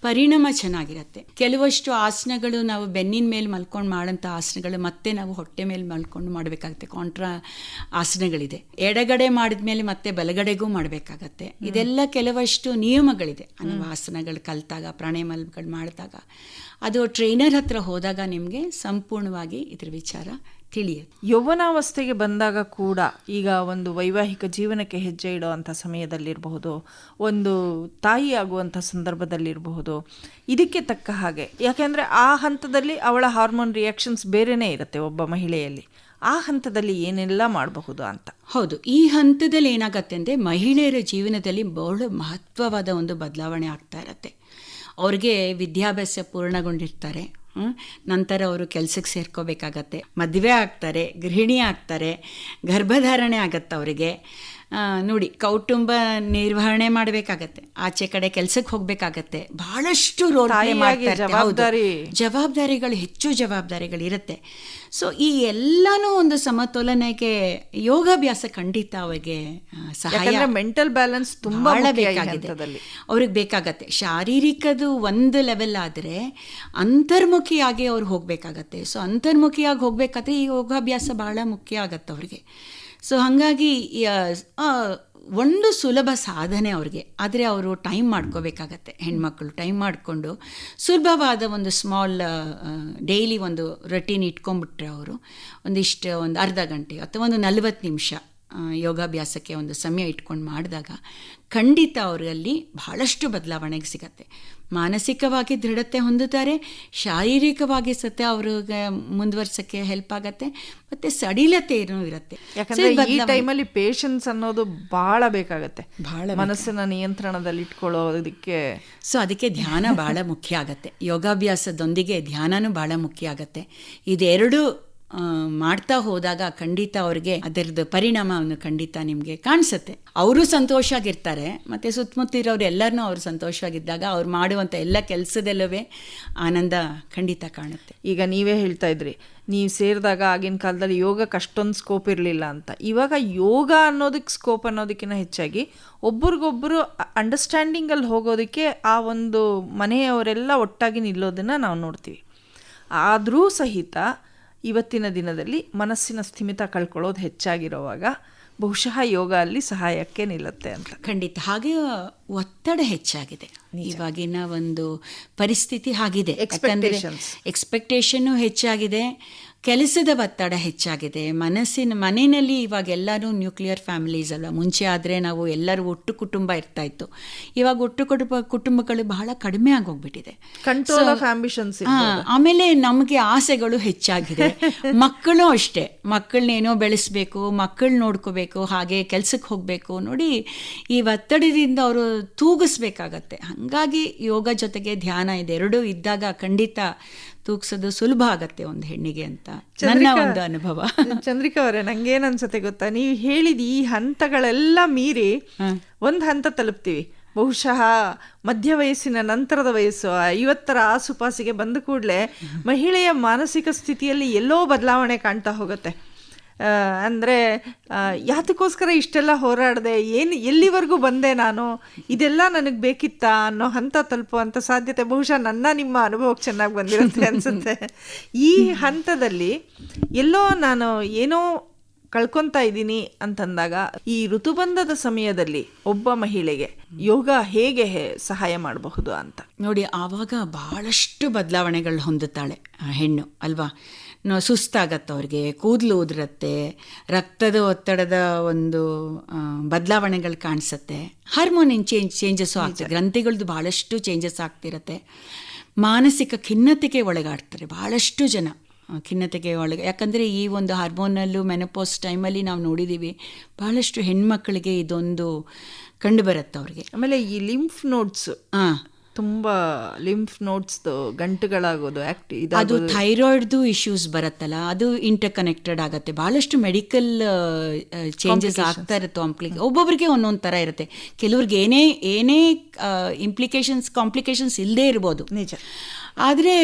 ಪರಿಣಾಮ ಚೆನ್ನಾಗಿರುತ್ತೆ. ಕೆಲವಷ್ಟು ಆಸನಗಳು ನಾವು ಬೆನ್ನಿನ ಮೇಲೆ ಮಲ್ಕೊಂಡು ಮಾಡೋಂಥ ಆಸನಗಳು ಮತ್ತೆ ನಾವು ಹೊಟ್ಟೆ ಮೇಲೆ ಮಲ್ಕೊಂಡು ಮಾಡಬೇಕಾಗುತ್ತೆ. ಕಾಂಟ್ರಾ ಆಸನಗಳಿದೆ. ಎಡಗಡೆ ಮಾಡಿದ ಮೇಲೆ ಮತ್ತೆ ಬಲಗಡೆಗೂ ಮಾಡಬೇಕಾಗತ್ತೆ. ಇದೆಲ್ಲ ಕೆಲವಷ್ಟು ನಿಯಮಗಳಿದೆ. ಅನ್ನುವ ಆಸನಗಳು ಕಲಿತಾಗ ಪ್ರಾಣಾಯಾಮಗಳು ಮಾಡಿದಾಗ. ಅದು ಟ್ರೈನರ್ ಹತ್ರ ಹೋದಾಗ ನಿಮಗೆ ಸಂಪೂರ್ಣವಾಗಿ ಇದ್ರ ವಿಚಾರ ತಿಳಿಯುತ್ತೆ. ಯೌವನಾವಸ್ಥೆಗೆ ಬಂದಾಗ ಕೂಡ ಈಗ ಒಂದು ವೈವಾಹಿಕ ಜೀವನಕ್ಕೆ ಹೆಜ್ಜೆ ಇಡುವಂಥ ಸಮಯದಲ್ಲಿರಬಹುದು ಒಂದು ತಾಯಿ ಆಗುವಂಥ ಸಂದರ್ಭದಲ್ಲಿರಬಹುದು. ಇದಕ್ಕೆ ತಕ್ಕ ಹಾಗೆ. ಯಾಕೆಂದರೆ ಆ ಹಂತದಲ್ಲಿ ಅವಳ ಹಾರ್ಮೋನ್ ರಿಯಾಕ್ಷನ್ಸ್ ಬೇರೆನೇ ಇರುತ್ತೆ ಒಬ್ಬ ಮಹಿಳೆಯಲ್ಲಿ. ಆ ಹಂತದಲ್ಲಿ ಏನೆಲ್ಲ ಮಾಡಬಹುದು ಅಂತ. ಹೌದು. ಈ ಹಂತದಲ್ಲಿ ಏನಾಗತ್ತೆ ಅಂದರೆ ಮಹಿಳೆಯರ ಜೀವನದಲ್ಲಿ ಬಹಳ ಮಹತ್ವವಾದ ಒಂದು ಬದಲಾವಣೆ ಆಗ್ತಾ ಇರತ್ತೆ. ಅವ್ರಿಗೆ ವಿದ್ಯಾಭ್ಯಾಸ ಪೂರ್ಣಗೊಂಡಿರ್ತಾರೆ? ನಂತರ ಅವರು ಕೆಲಸಕ್ಕೆ ಸೇರ್ಕೋಬೇಕಾಗತ್ತೆ. ಮದುವೆ ಆಗ್ತಾರೆ ಗೃಹಿಣಿ ಆಗ್ತಾರೆ ಗರ್ಭಧಾರಣೆ ಆಗತ್ತೆ ಅವರಿಗೆ. ನೋಡಿ ಕೌಟುಂಬ ನಿರ್ವಹಣೆ ಮಾಡಬೇಕಾಗತ್ತೆ. ಆಚೆ ಕಡೆ ಕೆಲಸಕ್ಕೆ ಹೋಗ್ಬೇಕಾಗತ್ತೆ. ಬಹಳಷ್ಟು ರೋಲ್. ಜವಾಬ್ದಾರಿ. ಜವಾಬ್ದಾರಿಗಳು ಹೆಚ್ಚು ಜವಾಬ್ದಾರಿಗಳು ಇರುತ್ತೆ. ಸೊ ಈ ಎಲ್ಲನೂ ಒಂದು ಸಮತೋಲನೆಗೆ ಯೋಗಾಭ್ಯಾಸ ಖಂಡಿತ ಅವರಿಗೆ ಸಹಾಯ ಮೆಂಟಲ್ ಬ್ಯಾಲೆನ್ಸ್ ತುಂಬಾ ಬೇಕಾಗಿದೆ. ಅವ್ರಿಗೆ ಬೇಕಾಗತ್ತೆ. ಶಾರೀರಿಕದು ಒಂದು ಲೆವೆಲ್ ಆದರೆ ಅಂತರ್ಮುಖಿಯಾಗಿ ಅವ್ರು ಹೋಗ್ಬೇಕಾಗತ್ತೆ. ಸೊ ಅಂತರ್ಮುಖಿಯಾಗಿ ಹೋಗ್ಬೇಕಾದ್ರೆ ಈ ಯೋಗಾಭ್ಯಾಸ ಬಹಳ ಮುಖ್ಯ ಆಗತ್ತೆ ಅವ್ರಿಗೆ. ಸೊ ಹಾಗಾಗಿ ಒಂದು ಸುಲಭ ಸಾಧನೆ ಅವ್ರಿಗೆ. ಆದರೆ ಅವರು ಟೈಮ್ ಮಾಡ್ಕೋಬೇಕಾಗತ್ತೆ. ಹೆಣ್ಮಕ್ಳು ಟೈಮ್ ಮಾಡಿಕೊಂಡು ಸುಲಭವಾದ ಒಂದು ಸ್ಮಾಲ್ ಡೈಲಿ ಒಂದು ರೊಟೀನ್ ಇಟ್ಕೊಂಡ್ಬಿಟ್ರೆ ಅವರು ಒಂದಿಷ್ಟು, ಒಂದು ಅರ್ಧ ಗಂಟೆ ಅಥವಾ ಒಂದು ನಲವತ್ತು ನಿಮಿಷ ಯೋಗಾಭ್ಯಾಸಕ್ಕೆ ಒಂದು ಸಮಯ ಇಟ್ಕೊಂಡು ಮಾಡಿದಾಗ ಖಂಡಿತ ಅವರಲ್ಲಿ ಬಹಳಷ್ಟು ಬದಲಾವಣೆಗೆ ಸಿಗತ್ತೆ. ಮಾನಸಿಕವಾಗಿ ದೃಢತೆ ಹೊಂದುತ್ತಾರೆ ಶಾರೀರಿಕವಾಗಿ ಸತ ಅವ್ರಿಗೆ ಮುಂದುವರ್ಸಕ್ಕೆ ಹೆಲ್ಪ್ ಆಗತ್ತೆ ಮತ್ತೆ ಏನೂ ಇರುತ್ತೆ. ಯಾಕಂದ್ರೆ ಈ ಟೈಮಲ್ಲಿ ಪೇಷನ್ಸ್ ಅನ್ನೋದು ಬಹಳ ಬೇಕಾಗತ್ತೆ. ಬಹಳ ಮನಸ್ಸನ್ನ ನಿಯಂತ್ರಣದಲ್ಲಿ ಇಟ್ಕೊಳ್ಳೋದಕ್ಕೆ ಸೊ ಅದಕ್ಕೆ ಧ್ಯಾನ ಬಹಳ ಮುಖ್ಯ ಆಗತ್ತೆ. ಯೋಗಾಭ್ಯಾಸದೊಂದಿಗೆ ಧ್ಯಾನನೂ ಭಾಳ ಮುಖ್ಯ ಆಗತ್ತೆ. ಇದೆರಡು ಮಾಡ್ತಾ ಹೋದಾಗ ಖಂಡಿತ ಅವ್ರಿಗೆ ಅದರದ್ದು ಪರಿಣಾಮವನ್ನು ಖಂಡಿತ ನಿಮಗೆ ಕಾಣಿಸುತ್ತೆ. ಅವರು ಸಂತೋಷವಾಗಿರ್ತಾರೆ, ಮತ್ತು ಸುತ್ತಮುತ್ತಿರೋರು ಎಲ್ಲರನ್ನೂ ಸಂತೋಷ ಸಂತೋಷವಾಗಿದ್ದಾಗ ಅವ್ರು ಮಾಡುವಂಥ ಎಲ್ಲ ಕೆಲಸದಲ್ಲವೇ ಆನಂದ ಖಂಡಿತ ಕಾಣುತ್ತೆ. ಈಗ ನೀವೇ ಹೇಳ್ತಾ ಇದ್ರಿ, ನೀವು ಸೇರಿದಾಗ ಆಗಿನ ಕಾಲದಲ್ಲಿ ಯೋಗಕ್ಕೆ ಅಷ್ಟೊಂದು ಸ್ಕೋಪ್ ಇರಲಿಲ್ಲ ಅಂತ. ಇವಾಗ ಯೋಗ ಅನ್ನೋದಕ್ಕೆ ಸ್ಕೋಪ್ ಅನ್ನೋದಕ್ಕಿಂತ ಹೆಚ್ಚಾಗಿ ಒಬ್ರಿಗೊಬ್ಬರು ಅಂಡರ್ಸ್ಟ್ಯಾಂಡಿಂಗಲ್ಲಿ ಹೋಗೋದಕ್ಕೆ ಆ ಒಂದು ಮನೆಯವರೆಲ್ಲ ಒಟ್ಟಾಗಿ ನಿಲ್ಲೋದನ್ನು ನಾವು ನೋಡ್ತೀವಿ. ಆದರೂ ಸಹಿತ ಇವತ್ತಿನ ದಿನದಲ್ಲಿ ಮನಸ್ಸಿನ ಸ್ಥಿಮಿತ ಕಳ್ಕೊಳ್ಳೋದು ಹೆಚ್ಚಾಗಿರೋವಾಗ ಬಹುಶಃ ಯೋಗ ಅಲ್ಲಿ ಸಹಾಯಕ್ಕೆ ನಿಲ್ಲುತ್ತೆ ಅಂತ. ಖಂಡಿತ. ಹಾಗೆ ಒತ್ತಡ ಹೆಚ್ಚಾಗಿದೆ. ಇವಾಗಿನ ಒಂದು ಪರಿಸ್ಥಿತಿ ಆಗಿದೆ ಎಕ್ಸ್ಪೆಕ್ಟೇಷನ್ ಎಕ್ಸ್ಪೆಕ್ಟೇಷನ್ನು ಹೆಚ್ಚಾಗಿದೆ. ಕೆಲಸದ ಒತ್ತಡ ಹೆಚ್ಚಾಗಿದೆ. ಮನಸ್ಸಿನ ಮನೆಯಲ್ಲಿ ಇವಾಗ ಎಲ್ಲರೂ ನ್ಯೂಕ್ಲಿಯರ್ ಫ್ಯಾಮಿಲೀಸ್ ಅಲ್ಲ ಮುಂಚೆ ಆದರೆ ನಾವು ಎಲ್ಲರೂ ಒಟ್ಟು ಕುಟುಂಬ ಇರ್ತಾ ಇತ್ತು. ಇವಾಗ ಒಟ್ಟು ಕುಟುಂಬ ಕುಟುಂಬಗಳು ಬಹಳ ಕಡಿಮೆ ಆಗೋಗ್ಬಿಟ್ಟಿದೆ. ಆಮೇಲೆ ನಮಗೆ ಆಸೆಗಳು ಹೆಚ್ಚಾಗಿದೆ. *laughs* ಮಕ್ಕಳು ಅಷ್ಟೇ. ಮಕ್ಕಳನ್ನೇನೋ ಬೆಳೆಸ್ಬೇಕು ಮಕ್ಕಳು ನೋಡ್ಕೋಬೇಕು ಹಾಗೆ ಕೆಲಸಕ್ಕೆ ಹೋಗಬೇಕು ನೋಡಿ ಈ ಒತ್ತಡದಿಂದ ಅವರು ತೂಗಿಸ್ಬೇಕಾಗತ್ತೆ. ಹಾಗಾಗಿ ಯೋಗ ಜೊತೆಗೆ ಧ್ಯಾನ ಇದೆ. ಎರಡೂ ಇದ್ದಾಗ ಖಂಡಿತ ತೂಗ್ಸೋದು ಸುಲಭ ಆಗತ್ತೆ ಒಂದು ಹೆಣ್ಣಿಗೆ ಅಂತ. ನನ್ನ ಒಂದು ಅನುಭವ. *laughs* ಚಂದ್ರಿಕಾ ಅವರೇ ನಂಗೇನ್ ಅನ್ಸತ್ತೆ ಗೊತ್ತಾ? ನೀವು ಹೇಳಿದ ಈ ಹಂತಗಳೆಲ್ಲ ಮೀರಿ ಒಂದ್ ಹಂತ ತಲುಪ್ತೀವಿ. ಬಹುಶಃ ಮಧ್ಯ ವಯಸ್ಸಿನ ನಂತರದ ವಯಸ್ಸು ಐವತ್ತರ ಆಸುಪಾಸಿಗೆ ಬಂದ ಕೂಡಲೇ ಮಹಿಳೆಯ ಮಾನಸಿಕ ಸ್ಥಿತಿಯಲ್ಲಿ ಎಲ್ಲೋ ಬದಲಾವಣೆ ಕಾಣ್ತಾ ಹೋಗುತ್ತೆ. ಅಂದ್ರೆ ಯಾತಕ್ಕೋಸ್ಕರ ಇಷ್ಟೆಲ್ಲ ಹೋರಾಡಿದೆ, ಏನು ಎಲ್ಲಿವರೆಗೂ ಬಂದೆ ನಾನು, ಇದೆಲ್ಲ ನನಗೆ ಬೇಕಿತ್ತಾ ಅನ್ನೋ ಹಂತ ತಲುಪುವಂಥ ಸಾಧ್ಯತೆ ಬಹುಶಃ ನನ್ನ ನಿಮ್ಮ ಅನುಭವಕ್ಕೆ ಚೆನ್ನಾಗಿ ಬಂದಿರುತ್ತೆ ಅನಿಸುತ್ತೆ. ಈ ಹಂತದಲ್ಲಿ ಎಲ್ಲೋ ನಾನು ಏನೋ ಕಳ್ಕೊತಾ ಇದ್ದೀನಿ ಅಂತಂದಾಗ, ಈ ಋತುಬಂಧದ ಸಮಯದಲ್ಲಿ ಒಬ್ಬ ಮಹಿಳೆಗೆ ಯೋಗ ಹೇಗೆ ಸಹಾಯ ಮಾಡಬಹುದು ಅಂತ. ನೋಡಿ, ಆವಾಗ ಬಹಳಷ್ಟು ಬದಲಾವಣೆಗಳು ಹೊಂದುತ್ತಾಳೆ ಹೆಣ್ಣು, ಅಲ್ವಾ? ಸುಸ್ತಾಗತ್ತೆ ಅವ್ರಿಗೆ. ಕೂದಲು ಉದುರತ್ತೆ ರಕ್ತದ ಒತ್ತಡದ ಒಂದು ಬದಲಾವಣೆಗಳು ಕಾಣಿಸುತ್ತೆ. ಹಾರ್ಮೋನಿನ್ ಚೇಂಜ್ ಚೇಂಜಸ್ಸು ಆಗ್ತದೆ. ಗ್ರಂಥಿಗಳದ್ದು ಭಾಳಷ್ಟು ಚೇಂಜಸ್ ಆಗ್ತಿರತ್ತೆ. ಮಾನಸಿಕ ಖಿನ್ನತೆಗೆ ಒಳಗಾಡ್ತಾರೆ ಭಾಳಷ್ಟು ಜನ ಖಿನ್ನತೆಗೆ ಒಳಗೆ. ಯಾಕಂದರೆ ಈ ಒಂದು ಹಾರ್ಮೋನಲ್ಲು ಮೆನಪೋಸ್ ಟೈಮಲ್ಲಿ ನಾವು ನೋಡಿದ್ದೀವಿ ಬಹಳಷ್ಟು ಹೆಣ್ಮಕ್ಳಿಗೆ ಇದೊಂದು ಕಂಡು ಬರುತ್ತೆ ಅವ್ರಿಗೆ. ಆಮೇಲೆ ಈ ಲಿಂಫ್ ನೋಟ್ಸ್ ಹಾಂ ತುಂಬಾ ಲಿಂಫ್ ನೋಡ್ಸ್ ಗಂಟುಗಳಾಗೋದು ಆಕ್ಟಿ ಅದು ಥೈರಾಯ್ಡ್ದು ಇಶ್ಯೂಸ್ ಬರುತ್ತಲ್ಲ ಅದು ಇಂಟರ್ ಕನೆಕ್ಟೆಡ್ ಆಗುತ್ತೆ. ಬಹಳಷ್ಟು ಮೆಡಿಕಲ್ ಚೇಂಜಸ್ ಆಗ್ತಾ ಇರುತ್ತೆ ಮಕ್ಳಿಗೆ ಒಬ್ಬೊಬ್ರಿಗೆ ಒಂದೊಂದು ಥರ ಇರುತ್ತೆ. ಕೆಲವ್ರಿಗೆ ಏನೇ ಏನೇ ಇಂಪ್ಲಿಕೇಶನ್ಸ್ ಕಾಂಪ್ಲಿಕೇಶನ್ಸ್ ಇಲ್ಲದೇ ಇರ್ಬೋದು. ನಿಜ. ಆದರೆ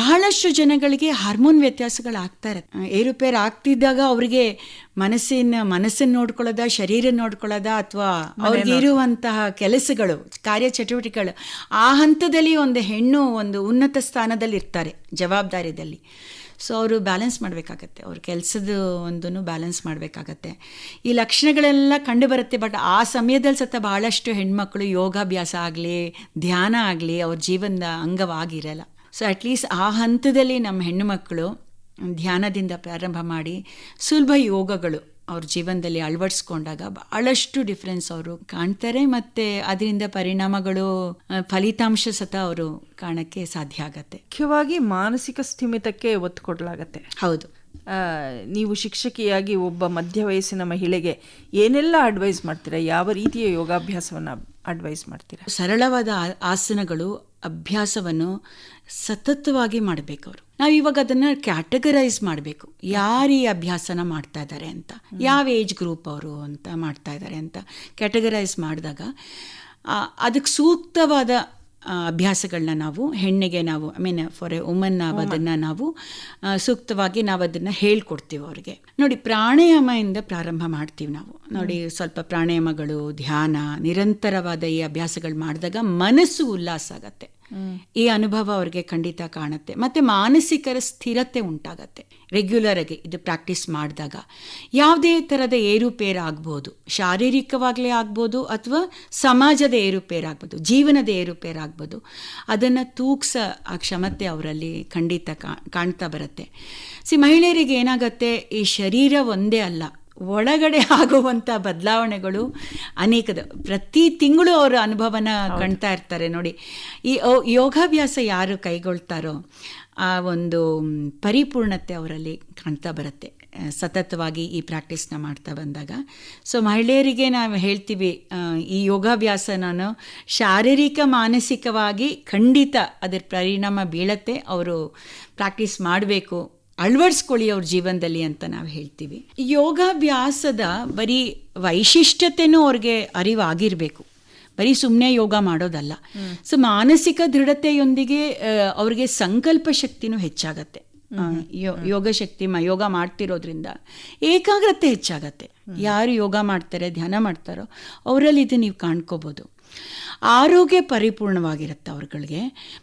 ಬಹಳಷ್ಟು ಜನಗಳಿಗೆ ಹಾರ್ಮೋನ್ ವ್ಯತ್ಯಾಸಗಳು ಆಗ್ತಾ ಇರುತ್ತೆ ಏರುಪೇರು ಆಗ್ತಿದ್ದಾಗ ಅವರಿಗೆ ಮನಸ್ಸಿನ ಮನಸ್ಸನ್ನು ನೋಡ್ಕೊಳ್ಳೋದ ಶರೀರ ನೋಡ್ಕೊಳ್ಳೋದ ಅಥವಾ ಅವ್ರಿಗೆ ಇರುವಂತಹ ಕೆಲಸಗಳು ಕಾರ್ಯಚಟುವಟಿಕೆಗಳು ಆ ಹಂತದಲ್ಲಿ ಒಂದು ಹೆಣ್ಣು ಒಂದು ಉನ್ನತ ಸ್ಥಾನದಲ್ಲಿ ಇರ್ತಾರೆ ಜವಾಬ್ದಾರಿಯಲ್ಲಿ ಸೊ ಅವರು ಬ್ಯಾಲೆನ್ಸ್ ಮಾಡಬೇಕಾಗತ್ತೆ. ಅವ್ರ ಕೆಲಸದ ಒಂದನ್ನು ಬ್ಯಾಲೆನ್ಸ್ ಮಾಡಬೇಕಾಗತ್ತೆ. ಈ ಲಕ್ಷಣಗಳೆಲ್ಲ ಕಂಡು ಬರುತ್ತೆ ಬಟ್ ಆ ಸಮಯದಲ್ಲಿ ಸತ ಬಹಳಷ್ಟು ಹೆಣ್ಮಕ್ಳು ಯೋಗಾಭ್ಯಾಸ ಆಗಲಿ ಧ್ಯಾನ ಆಗಲಿ ಅವ್ರ ಜೀವನದ ಅಂಗವಾಗಿರಲ್ಲ. ಸೊ ಅಟ್ಲೀಸ್ಟ್ ಆ ಹಂತದಲ್ಲಿ ನಮ್ಮ ಹೆಣ್ಣು ಮಕ್ಕಳು ಧ್ಯಾನದಿಂದ ಪ್ರಾರಂಭ ಮಾಡಿ ಸುಲಭ ಯೋಗಗಳು ಅವ್ರ ಜೀವನದಲ್ಲಿ ಅಳವಡಿಸ್ಕೊಂಡಾಗ ಬಹಳಷ್ಟು ಡಿಫ್ರೆನ್ಸ್ ಅವರು ಕಾಣ್ತಾರೆ ಮತ್ತು ಅದರಿಂದ ಪರಿಣಾಮಗಳು ಫಲಿತಾಂಶ ಸತ ಅವರು ಕಾಣಕ್ಕೆ ಸಾಧ್ಯ ಆಗತ್ತೆ. ಮುಖ್ಯವಾಗಿ ಮಾನಸಿಕ ಸ್ಥಿಮಿತಕ್ಕೆ ಒತ್ತು ಕೊಡಲಾಗತ್ತೆ. ಹೌದು. ನೀವು ಶಿಕ್ಷಕಿಯಾಗಿ ಒಬ್ಬ ಮಧ್ಯ ವಯಸ್ಸಿನ ಮಹಿಳೆಗೆ ಏನೆಲ್ಲ ಅಡ್ವೈಸ್ ಮಾಡ್ತೀರಾ? ಯಾವ ರೀತಿಯ ಯೋಗಾಭ್ಯಾಸವನ್ನು ಅಡ್ವೈಸ್ ಮಾಡ್ತೀರಾ? ಸರಳವಾದ ಆ- ಆಸನಗಳು ಅಭ್ಯಾಸವನ್ನು ಸತತವಾಗಿ ಮಾಡಬೇಕು ಅವರು. ನಾವು ಇವಾಗ ಅದನ್ನು ಕ್ಯಾಟಗರೈಸ್ ಮಾಡಬೇಕು. ಯಾರು ಈ ಅಭ್ಯಾಸನ ಮಾಡ್ತಾ ಇದ್ದಾರೆ ಅಂತ. ಯಾವ ಏಜ್ ಗ್ರೂಪ್ ಅವರು ಅಂತ ಮಾಡ್ತಾ ಇದ್ದಾರೆ ಅಂತ ಕ್ಯಾಟಗರೈಸ್ ಮಾಡಿದಾಗ ಅದಕ್ಕೆ ಸೂಕ್ತವಾದ ಅಭ್ಯಾಸಗಳನ್ನ ನಾವು ಹೆಣ್ಣಿಗೆ ನಾವು I mean for a woman ನಾವು ಅದನ್ನು ನಾವು ಸೂಕ್ತವಾಗಿ ನಾವು ಅದನ್ನು ಹೇಳ್ಕೊಡ್ತೀವಿ ಅವರಿಗೆ. ನೋಡಿ ಪ್ರಾಣಾಯಾಮದಿಂದ ಪ್ರಾರಂಭ ಮಾಡ್ತೀವಿ ನಾವು. ನೋಡಿ ಸ್ವಲ್ಪ ಪ್ರಾಣಾಯಾಮಗಳು ಧ್ಯಾನ ನಿರಂತರವಾದ ಈ ಅಭ್ಯಾಸಗಳು ಮಾಡಿದಾಗ ಮನಸ್ಸು ಉಲ್ಲಾಸ ಆಗತ್ತೆ. ಈ ಅನುಭವ ಅವ್ರಿಗೆ ಖಂಡಿತ ಕಾಣುತ್ತೆ. ಮತ್ತೆ ಮಾನಸಿಕ ಸ್ಥಿರತೆ ಉಂಟಾಗತ್ತೆ. ರೆಗ್ಯುಲರ್ ಆಗಿ ಇದು ಪ್ರಾಕ್ಟೀಸ್ ಮಾಡಿದಾಗ. ಯಾವುದೇ ಥರದ ಏರುಪೇರು ಆಗ್ಬೋದು, ಶಾರೀರಿಕವಾಗಲೇ ಆಗ್ಬೋದು ಅಥವಾ ಸಮಾಜದ ಏರುಪೇರು ಆಗ್ಬೋದು, ಜೀವನದ ಏರುಪೇರು ಆಗ್ಬೋದು, ಅದನ್ನು ತೂಗ್ಸ ಆ ಕ್ಷಮತೆ ಅವರಲ್ಲಿ ಖಂಡಿತ ಕಾಣ್ತಾ ಬರುತ್ತೆ. ಸಿ ಮಹಿಳೆಯರಿಗೆ ಏನಾಗತ್ತೆ, ಈ ಶರೀರ ಒಂದೇ ಅಲ್ಲ. ಒಳಗಡೆ ಆಗುವಂಥ ಬದಲಾವಣೆಗಳು ಅನೇಕದ ಪ್ರತಿ ತಿಂಗಳು ಅವರು ಅನುಭವನ ಕಾಣ್ತಾ ಇರ್ತಾರೆ ನೋಡಿ. ಈ ಯೋಗಾಭ್ಯಾಸ ಯಾರು ಕೈಗೊಳ್ತಾರೋ ಆ ಒಂದು ಪರಿಪೂರ್ಣತೆ ಅವರಲ್ಲಿ ಕಾಣ್ತಾ ಬರುತ್ತೆ. ಸತತವಾಗಿ ಈ ಪ್ರಾಕ್ಟೀಸ್ನ ಮಾಡ್ತಾ ಬಂದಾಗ. ಸೊ ಮಹಿಳೆಯರಿಗೆ ನಾವು ಹೇಳ್ತೀವಿ ಈ ಯೋಗಾಭ್ಯಾಸ ನಾನು ಶಾರೀರಿಕ ಮಾನಸಿಕವಾಗಿ ಖಂಡಿತ ಅದರ ಪರಿಣಾಮ ಬೀಳತ್ತೆ. ಅವರು ಪ್ರಾಕ್ಟೀಸ್ ಮಾಡಬೇಕು. ಅಳವಡಿಸ್ಕೊಳ್ಳಿ ಅವ್ರ ಜೀವನದಲ್ಲಿ ಅಂತ ನಾವು ಹೇಳ್ತೀವಿ. ಯೋಗಾಭ್ಯಾಸದ ಬರೀ ವೈಶಿಷ್ಟ್ಯತೆನೂ ಅವ್ರಿಗೆ ಅರಿವಾಗಿರಬೇಕು. ಬರೀ ಸುಮ್ಮನೆ ಯೋಗ ಮಾಡೋದಲ್ಲ. ಸೊ ಮಾನಸಿಕ ದೃಢತೆಯೊಂದಿಗೆ ಅವ್ರಿಗೆ ಸಂಕಲ್ಪ ಶಕ್ತಿನೂ ಹೆಚ್ಚಾಗತ್ತೆ. ಯೋಗ ಶಕ್ತಿ ಮ ಯೋಗ ಮಾಡ್ತಿರೋದ್ರಿಂದ ಏಕಾಗ್ರತೆ ಹೆಚ್ಚಾಗತ್ತೆ. ಯಾರು ಯೋಗ ಮಾಡ್ತಾರೆ ಧ್ಯಾನ ಮಾಡ್ತಾರೋ ಅವರಲ್ಲಿ ಇದು ನೀವು ಕಾಣ್ಕೋಬೋದು. ಆರೋಗ್ಯ ಪರಿಪೂರ್ಣವಾಗಿರುತ್ತೆ ಅವ್ರಗಳಿಗೆ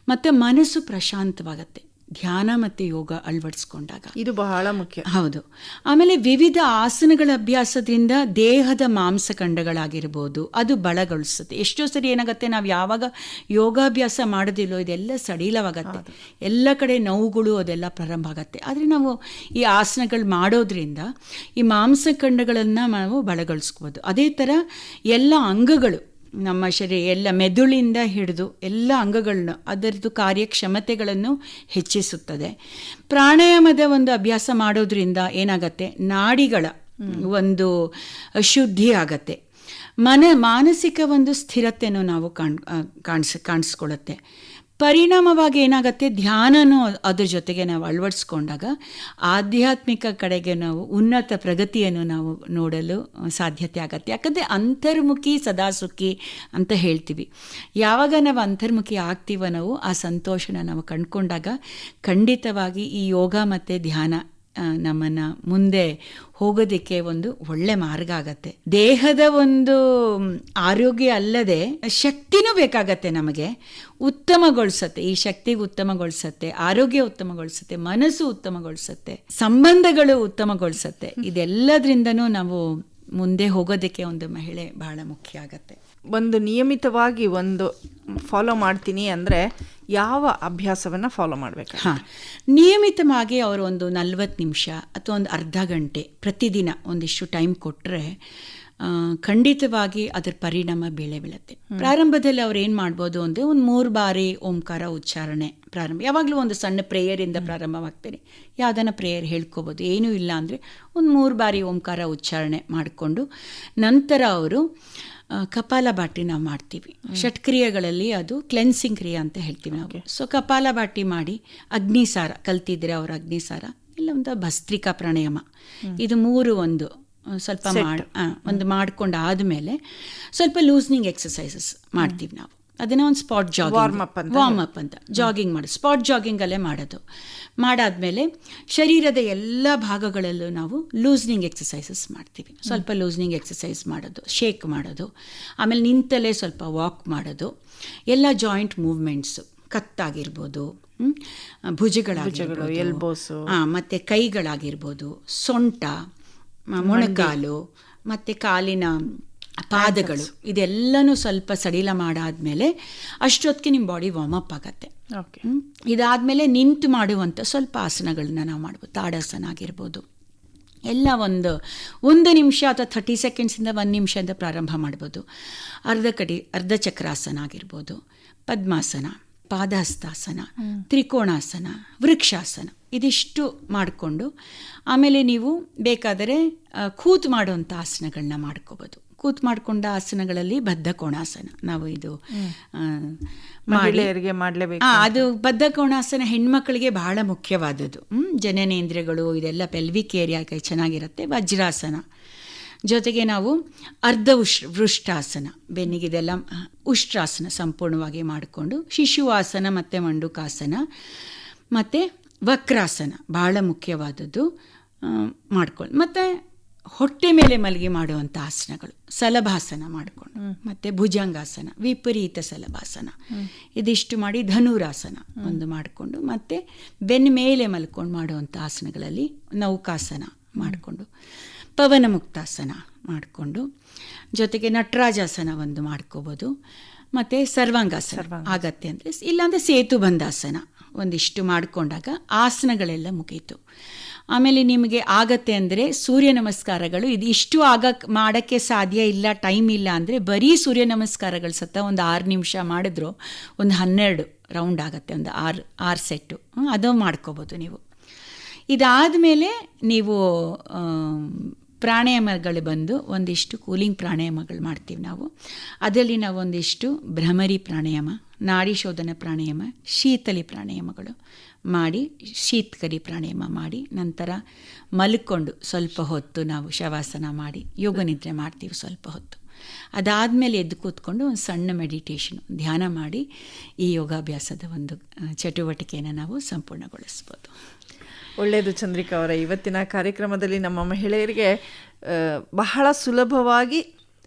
ಮತ್ತು ಮನಸ್ಸು ಪ್ರಶಾಂತವಾಗತ್ತೆ. ಧ್ಯಾನ ಮತ್ತು ಯೋಗ ಅಳವಡಿಸ್ಕೊಂಡಾಗ. ಇದು ಬಹಳ ಮುಖ್ಯ. ಹೌದು. ಆಮೇಲೆ ವಿವಿಧ ಆಸನಗಳ ಅಭ್ಯಾಸದಿಂದ ದೇಹದ ಮಾಂಸಖಂಡಗಳಾಗಿರ್ಬೋದು ಅದು ಬಳಗೊಳಿಸುತ್ತೆ ಎಷ್ಟೋ ಸರಿ ಏನಾಗುತ್ತೆ ನಾವು ಯಾವಾಗ ಯೋಗಾಭ್ಯಾಸ ಮಾಡೋದಿಲ್ಲೋ ಇದೆಲ್ಲ ಸಡಿಲವಾಗತ್ತೆ. ಎಲ್ಲ ಕಡೆ ನೋವುಗಳು ಅದೆಲ್ಲ ಪ್ರಾರಂಭ ಆಗುತ್ತೆ. ಆದರೆ ನಾವು ಈ ಆಸನಗಳು ಮಾಡೋದ್ರಿಂದ ಈ ಮಾಂಸಖಂಡಗಳನ್ನು ನಾವು ಬಲಗೊಳಿಸ್ಬೋದು. ಅದೇ ಥರ ಎಲ್ಲ ಅಂಗಗಳು ನಮ್ಮ ಶರೀರ ಎಲ್ಲ ಮೆದುಳಿಂದ ಹಿಡಿದು ಎಲ್ಲ ಅಂಗಗಳನ್ನು ಅದರದ್ದು ಕಾರ್ಯಕ್ಷಮತೆಗಳನ್ನು ಹೆಚ್ಚಿಸುತ್ತದೆ. ಪ್ರಾಣಾಯಾಮದ ಒಂದು ಅಭ್ಯಾಸ ಮಾಡೋದ್ರಿಂದ ಏನಾಗತ್ತೆ? ನಾಡಿಗಳ ಒಂದು ಶುದ್ಧಿ ಆಗತ್ತೆ. ಮನ ಮಾನಸಿಕ ಒಂದು ಸ್ಥಿರತೆಯನ್ನು ನಾವು ಕಾಣ್ ಕಾಣಿಸ್ ಕಾಣಿಸ್ಕೊಳ್ಳುತ್ತೆ ಪರಿಣಾಮವಾಗಿ ಏನಾಗುತ್ತೆ? ಧ್ಯಾನನೂ ಅದ್ರ ಜೊತೆಗೆ ನಾವು ಅಳವಡಿಸ್ಕೊಂಡಾಗ ಆಧ್ಯಾತ್ಮಿಕ ಕಡೆಗೆ ನಾವು ಉನ್ನತ ಪ್ರಗತಿಯನ್ನು ನಾವು ನೋಡಲು ಸಾಧ್ಯತೆ ಆಗತ್ತೆ. ಯಾಕಂದರೆ ಅಂತರ್ಮುಖಿ ಸದಾ ಸುಖಿ ಅಂತ ಹೇಳ್ತೀವಿ. ಯಾವಾಗ ನಾವು ಅಂತರ್ಮುಖಿ ಆಗ್ತೀವೋ ನಾವು ಆ ಸಂತೋಷನ ನಾವು ಕಂಡ್ಕೊಂಡಾಗ ಖಂಡಿತವಾಗಿ ಈ ಯೋಗ ಮತ್ತು ಧ್ಯಾನ ನಮ್ಮನ್ನ ಮುಂದೆ ಹೋಗೋದಕ್ಕೆ ಒಂದು ಒಳ್ಳೆ ಮಾರ್ಗ ಆಗತ್ತೆ. ದೇಹದ ಒಂದು ಆರೋಗ್ಯ ಅಲ್ಲದೆ ಶಕ್ತಿನೂ ಬೇಕಾಗತ್ತೆ ನಮಗೆ. ಉತ್ತಮಗೊಳಿಸತ್ತೆ. ಈ ಶಕ್ತಿಗೆ ಉತ್ತಮಗೊಳಿಸತ್ತೆ. ಆರೋಗ್ಯ ಉತ್ತಮಗೊಳಿಸತ್ತೆ. ಮನಸ್ಸು ಉತ್ತಮಗೊಳಿಸತ್ತೆ. ಸಂಬಂಧಗಳು ಉತ್ತಮಗೊಳಿಸತ್ತೆ. ಇದೆಲ್ಲದರಿಂದನೂ ನಾವು ಮುಂದೆ ಹೋಗೋದಕ್ಕೆ ಒಂದು ಮಹಿಳೆ ಬಹಳ ಮುಖ್ಯ ಆಗತ್ತೆ. ಒಂದು ನಿಯಮಿತವಾಗಿ ಒಂದು ಫಾಲೋ ಮಾಡ್ತೀನಿ ಅಂದರೆ ಯಾವ ಅಭ್ಯಾಸವನ್ನು ಫಾಲೋ ಮಾಡಬೇಕು ಹಾಂ. ನಿಯಮಿತವಾಗಿ ಅವರು ಒಂದು ನಲ್ವತ್ತು ನಿಮಿಷ ಅಥವಾ ಒಂದು ಅರ್ಧ ಗಂಟೆ ಪ್ರತಿದಿನ ಒಂದಿಷ್ಟು ಟೈಮ್ ಕೊಟ್ಟರೆ ಖಂಡಿತವಾಗಿ ಅದರ ಪರಿಣಾಮ ಬೆಳೆ ಬೀಳುತ್ತೆ. ಪ್ರಾರಂಭದಲ್ಲಿ ಅವ್ರು ಏನು ಮಾಡ್ಬೋದು ಅಂದರೆ ಒಂದು ಮೂರು ಬಾರಿ ಓಂಕಾರ ಉಚ್ಚಾರಣೆ ಪ್ರಾರಂಭ. ಯಾವಾಗಲೂ ಒಂದು ಸಣ್ಣ ಪ್ರೇಯರಿಂದ ಪ್ರಾರಂಭವಾಗ್ತೇನೆ ಯಾವುದನ್ನ ಪ್ರೇಯರ್ ಹೇಳ್ಕೊಬೋದು. ಏನೂ ಇಲ್ಲ ಅಂದರೆ ಒಂದು ಮೂರು ಬಾರಿ ಓಂಕಾರ ಉಚ್ಚಾರಣೆ ಮಾಡಿಕೊಂಡು ನಂತರ ಅವರು ಕಪಾಲ ಬಾಟಿ ನಾವು ಮಾಡ್ತೀವಿ. ಷಟ್ಕ್ರಿಯೆಗಳಲ್ಲಿ ಅದು ಕ್ಲೆನ್ಸಿಂಗ್ ಕ್ರಿಯೆ ಅಂತ ಹೇಳ್ತೀವಿ ನಾವು. ಸೊ ಕಪಾಲ ಬಾಟಿ ಮಾಡಿ ಅಗ್ನಿಸಾರ ಕಲ್ತಿದ್ರೆ ಅವರ ಅಗ್ನಿಸಾರ? ಇಲ್ಲ ಒಂದು ಭಸ್ತ್ರಿಕಾ ಪ್ರಾಣಾಯಾಮ. ಇದು ಮೂರು ಒಂದು ಸ್ವಲ್ಪ ಮಾಡಿ ಒಂದು ಮಾಡ್ಕೊಂಡು ಆದಮೇಲೆ ಸ್ವಲ್ಪ ಲೂಸ್ನಿಂಗ್ ಎಕ್ಸಸೈಸಸ್ ಮಾಡ್ತೀವಿ ನಾವು. ಅದನ್ನ ಒಂದು ಸ್ಪಾಟ್ ಜಾಗಿಂಗ್ ವಾರ್ಮ್ ಅಪ್ ಅಂತ ವಾರ್ಮ್ ಅಪ್ ಅಂತ. ಜಾಗಿಂಗ್ ಮಾಡೋದು ಸ್ಪಾಟ್ ಜಾಗಿಂಗಲ್ಲೇ ಮಾಡೋದು. ಮಾಡಾದ್ಮೇಲೆ ಶರೀರದ ಎಲ್ಲ ಭಾಗಗಳಲ್ಲೂ ನಾವು ಲೂಸ್ನಿಂಗ್ ಎಕ್ಸಸೈಸಸ್ ಮಾಡ್ತೀವಿ. ಸ್ವಲ್ಪ ಲೂಸ್ನಿಂಗ್ ಎಕ್ಸಸೈಸ್ ಮಾಡೋದು ಶೇಕ್ ಮಾಡೋದು ಆಮೇಲೆ ನಿಂತಲೇ ಸ್ವಲ್ಪ ವಾಕ್ ಮಾಡೋದು ಎಲ್ಲ ಜಾಯಿಂಟ್ ಮೂವ್ಮೆಂಟ್ಸು ಕತ್ತಾಗಿರ್ಬೋದು? ಭುಜಗಳಾಗಿರ್ಬೋದು ಎಲ್ಬೋಸ್ ಹಾಂ ಮತ್ತು ಕೈಗಳಾಗಿರ್ಬೋದು ಸೊಂಟ ಮೊಣಕಾಲು ಮತ್ತು ಕಾಲಿನ ಪಾದಗಳು ಇದೆಲ್ಲನೂ ಸ್ವಲ್ಪ ಸಡಿಲ ಮಾಡಾದ್ಮೇಲೆ ಅಷ್ಟೊತ್ತಿಗೆ ನಿಮ್ಮ ಬಾಡಿ ವಾರ್ಮ್ ಅಪ್ ಆಗತ್ತೆ. ಓಕೆ ಇದಾದ ಇದಾದ್ಮೇಲೆ ನಿಂತು ಮಾಡುವಂಥ ಸ್ವಲ್ಪ ಆಸನಗಳನ್ನ ನಾವು ಮಾಡ್ಬೋದು. ತಾಡಾಸನ ಆಗಿರ್ಬೋದು. ಎಲ್ಲ ಒಂದು ಒಂದು ನಿಮಿಷ ಅಥವಾ ಥರ್ಟಿ ಸೆಕೆಂಡ್ಸಿಂದ ಒಂದು ನಿಮಿಷದಿಂದ ಪ್ರಾರಂಭ ಮಾಡ್ಬೋದು. ಅರ್ಧ ಕಡಿ ಅರ್ಧ ಚಕ್ರಾಸನ ಆಗಿರ್ಬೋದು. ಪದ್ಮಾಸನ ಪಾದಹಸ್ತಾಸನ ತ್ರಿಕೋಣಾಸನ ವೃಕ್ಷಾಸನ ಇದಿಷ್ಟು ಮಾಡಿಕೊಂಡು ಆಮೇಲೆ ನೀವು ಬೇಕಾದರೆ ಕೂತ್ ಮಾಡುವಂಥ ಆಸನಗಳನ್ನ ಮಾಡ್ಕೋಬೋದು. ಕೂತ್ ಮಾಡ್ಕೊಂಡ ಆಸನಗಳಲ್ಲಿ ಬದ್ಧ ಕೋಣಾಸನ ನಾವು ಇದು ಮಹಿಳೆಯರಿಗೆ ಮಾಡಲೇಬೇಕು ಅದು ಬದ್ಧ ಕೋಣಾಸನ ಹೆಣ್ಮಕ್ಳಿಗೆ ಬಹಳ ಮುಖ್ಯವಾದದ್ದು. ಹ್ಮ್? ಜನನೇಂದ್ರಿಯಗಳು ಇದೆಲ್ಲ ಪೆಲ್ವಿಕ್ ಏರಿಯಾಗೆ ಚೆನ್ನಾಗಿರುತ್ತೆ ವಜ್ರಾಸನ. ಜೊತೆಗೆ ನಾವು ಅರ್ಧ ಉಶ್ ವೃಷ್ಟಾಸನ. ಬೆನ್ನಿಗಿದೆಲ್ಲ ಉಷ್ಟ್ರಾಸನ ಸಂಪೂರ್ಣವಾಗಿ ಮಾಡಿಕೊಂಡು ಶಿಶುವಾಸನ ಮತ್ತು ಮಂಡುಕಾಸನ ಮತ್ತು ವಕ್ರಾಸನ ಬಹಳ ಮುಖ್ಯವಾದದ್ದು ಮಾಡ್ಕೊಂಡು ಮತ್ತು ಹೊಟ್ಟೆ ಮೇಲೆ ಮಲಗಿ ಮಾಡುವಂಥ ಆಸನಗಳು ಸಲಭಾಸನ ಮಾಡಿಕೊಂಡು. ಮತ್ತು ಭುಜಂಗಾಸನ ವಿಪರೀತ ಸಲಭಾಸನ. ಇದಿಷ್ಟು ಮಾಡಿ ಧನುರಾಸನ ಒಂದು ಮಾಡಿಕೊಂಡು ಮತ್ತು ಬೆನ್ನ ಮೇಲೆ ಮಲ್ಕೊಂಡು ಮಾಡುವಂಥ ಆಸನಗಳಲ್ಲಿ ನೌಕಾಸನ ಮಾಡಿಕೊಂಡು ಪವನ ಮುಕ್ತಾಸನ ಮಾಡಿಕೊಂಡು ಜೊತೆಗೆ ನಟರಾಜಾಸನ ಒಂದು ಮಾಡ್ಕೋಬೋದು ಮತ್ತು ಸರ್ವಾಂಗಾಸನ. ಆಗತ್ತೆ ಅಂದರೆ ಇಲ್ಲಾಂದರೆ ಸೇತು ಬಂದಾಸನ ಒಂದಿಷ್ಟು ಮಾಡಿಕೊಂಡಾಗ ಆಸನಗಳೆಲ್ಲ ಮುಗೀತು. ಆಮೇಲೆ ನಿಮಗೆ ಆಗತ್ತೆ ಅಂದರೆ ಸೂರ್ಯ ನಮಸ್ಕಾರಗಳು. ಇದು ಇಷ್ಟು ಆಗ ಮಾಡೋಕ್ಕೆ ಸಾಧ್ಯ ಇಲ್ಲ, ಟೈಮ್ ಇಲ್ಲ ಅಂದರೆ ಬರೀ ಸೂರ್ಯ ನಮಸ್ಕಾರಗಳು ಸತ್ತ ಒಂದು ಆರು ನಿಮಿಷ ಮಾಡಿದ್ರು, ಒಂದು ಹನ್ನೆರಡು ರೌಂಡ್ ಆಗುತ್ತೆ, ಒಂದು ಆರು ಆರು ಸೆಟ್ಟು. ಅದು ಮಾಡ್ಕೋಬೋದು ನೀವು. ಇದಾದ ಮೇಲೆ ನೀವು ಪ್ರಾಣಾಯಾಮಗಳು ಬಂದು ಒಂದಿಷ್ಟು ಕೂಲಿಂಗ್ ಪ್ರಾಣಾಯಾಮಗಳು ಮಾಡ್ತೀವಿ ನಾವು. ಅದರಲ್ಲಿ ನಾವು ಒಂದಿಷ್ಟು ಭ್ರಮರಿ ಪ್ರಾಣಾಯಾಮ, ನಾಡಿ ಶೋಧನ ಪ್ರಾಣಾಯಾಮ, ಶೀತಲಿ ಪ್ರಾಣಾಯಾಮಗಳು. ಮಾಡಿ ಶೀತ್ಕರಿ ಪ್ರಾಣಾಯಾಮ ಮಾಡಿ, ನಂತರ ಮಲ್ಕೊಂಡು ಸ್ವಲ್ಪ ಹೊತ್ತು ನಾವು ಶವಾಸನ ಮಾಡಿ, ಯೋಗ ನಿದ್ರೆ ಮಾಡ್ತೀವಿ ಸ್ವಲ್ಪ ಹೊತ್ತು. ಅದಾದಮೇಲೆ ಎದ್ದು ಕೂತ್ಕೊಂಡು ಒಂದು ಸಣ್ಣ ಮೆಡಿಟೇಷನ್ ಧ್ಯಾನ ಮಾಡಿ ಈ ಯೋಗಾಭ್ಯಾಸದ ಒಂದು ಚಟುವಟಿಕೆಯನ್ನು ನಾವು ಸಂಪೂರ್ಣಗೊಳಿಸ್ಬೋದು. ಒಳ್ಳೆಯದು ಚಂದ್ರಿಕಾ ಅವರ. ಇವತ್ತಿನ ಕಾರ್ಯಕ್ರಮದಲ್ಲಿ ನಮ್ಮ ಮಹಿಳೆಯರಿಗೆ ಬಹಳ ಸುಲಭವಾಗಿ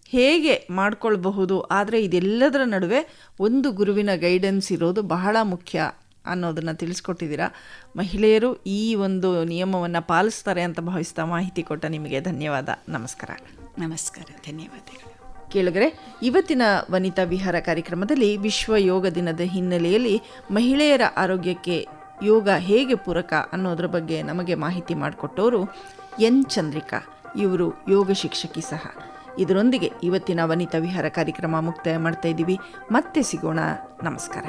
ಹೇಗೆ ಮಾಡ್ಕೊಳ್ಬಹುದು, ಆದರೆ ಇದೆಲ್ಲದರ ನಡುವೆ ಒಂದು ಗುರುವಿನ ಗೈಡೆನ್ಸ್ ಇರೋದು ಬಹಳ ಮುಖ್ಯ. ಅನ್ನೋದನ್ನು ತಿಳಿಸ್ಕೊಟ್ಟಿದ್ದೀರಾ. ಮಹಿಳೆಯರು ಈ ಒಂದು ನಿಯಮವನ್ನು ಪಾಲಿಸ್ತಾರೆ ಅಂತ ಭಾವಿಸ್ತಾ ಮಾಹಿತಿ ಕೊಟ್ಟ ನಿಮಗೆ ಧನ್ಯವಾದ. ನಮಸ್ಕಾರ. ನಮಸ್ಕಾರ ಧನ್ಯವಾದಗಳು. ಕೇಳಿದ್ರೆ ಇವತ್ತಿನ ವನಿತಾ ವಿಹಾರ ಕಾರ್ಯಕ್ರಮದಲ್ಲಿ ವಿಶ್ವ ಯೋಗ ದಿನದ ಹಿನ್ನೆಲೆಯಲ್ಲಿ ಮಹಿಳೆಯರ ಆರೋಗ್ಯಕ್ಕೆ ಯೋಗ ಹೇಗೆ ಪೂರಕ ಅನ್ನೋದ್ರ ಬಗ್ಗೆ ನಮಗೆ ಮಾಹಿತಿ ಮಾಡಿಕೊಟ್ಟವರು ಎನ್ ಚಂದ್ರಿಕಾ. ಇವರು ಯೋಗ ಶಿಕ್ಷಕಿ ಸಹ. ಇದರೊಂದಿಗೆ ಇವತ್ತಿನ ವನಿತಾ ವಿಹಾರ ಕಾರ್ಯಕ್ರಮ ಮುಕ್ತಾಯ ಮಾಡ್ತಾ ಇದ್ದೀವಿ. ಮತ್ತೆ ಸಿಗೋಣ. ನಮಸ್ಕಾರ.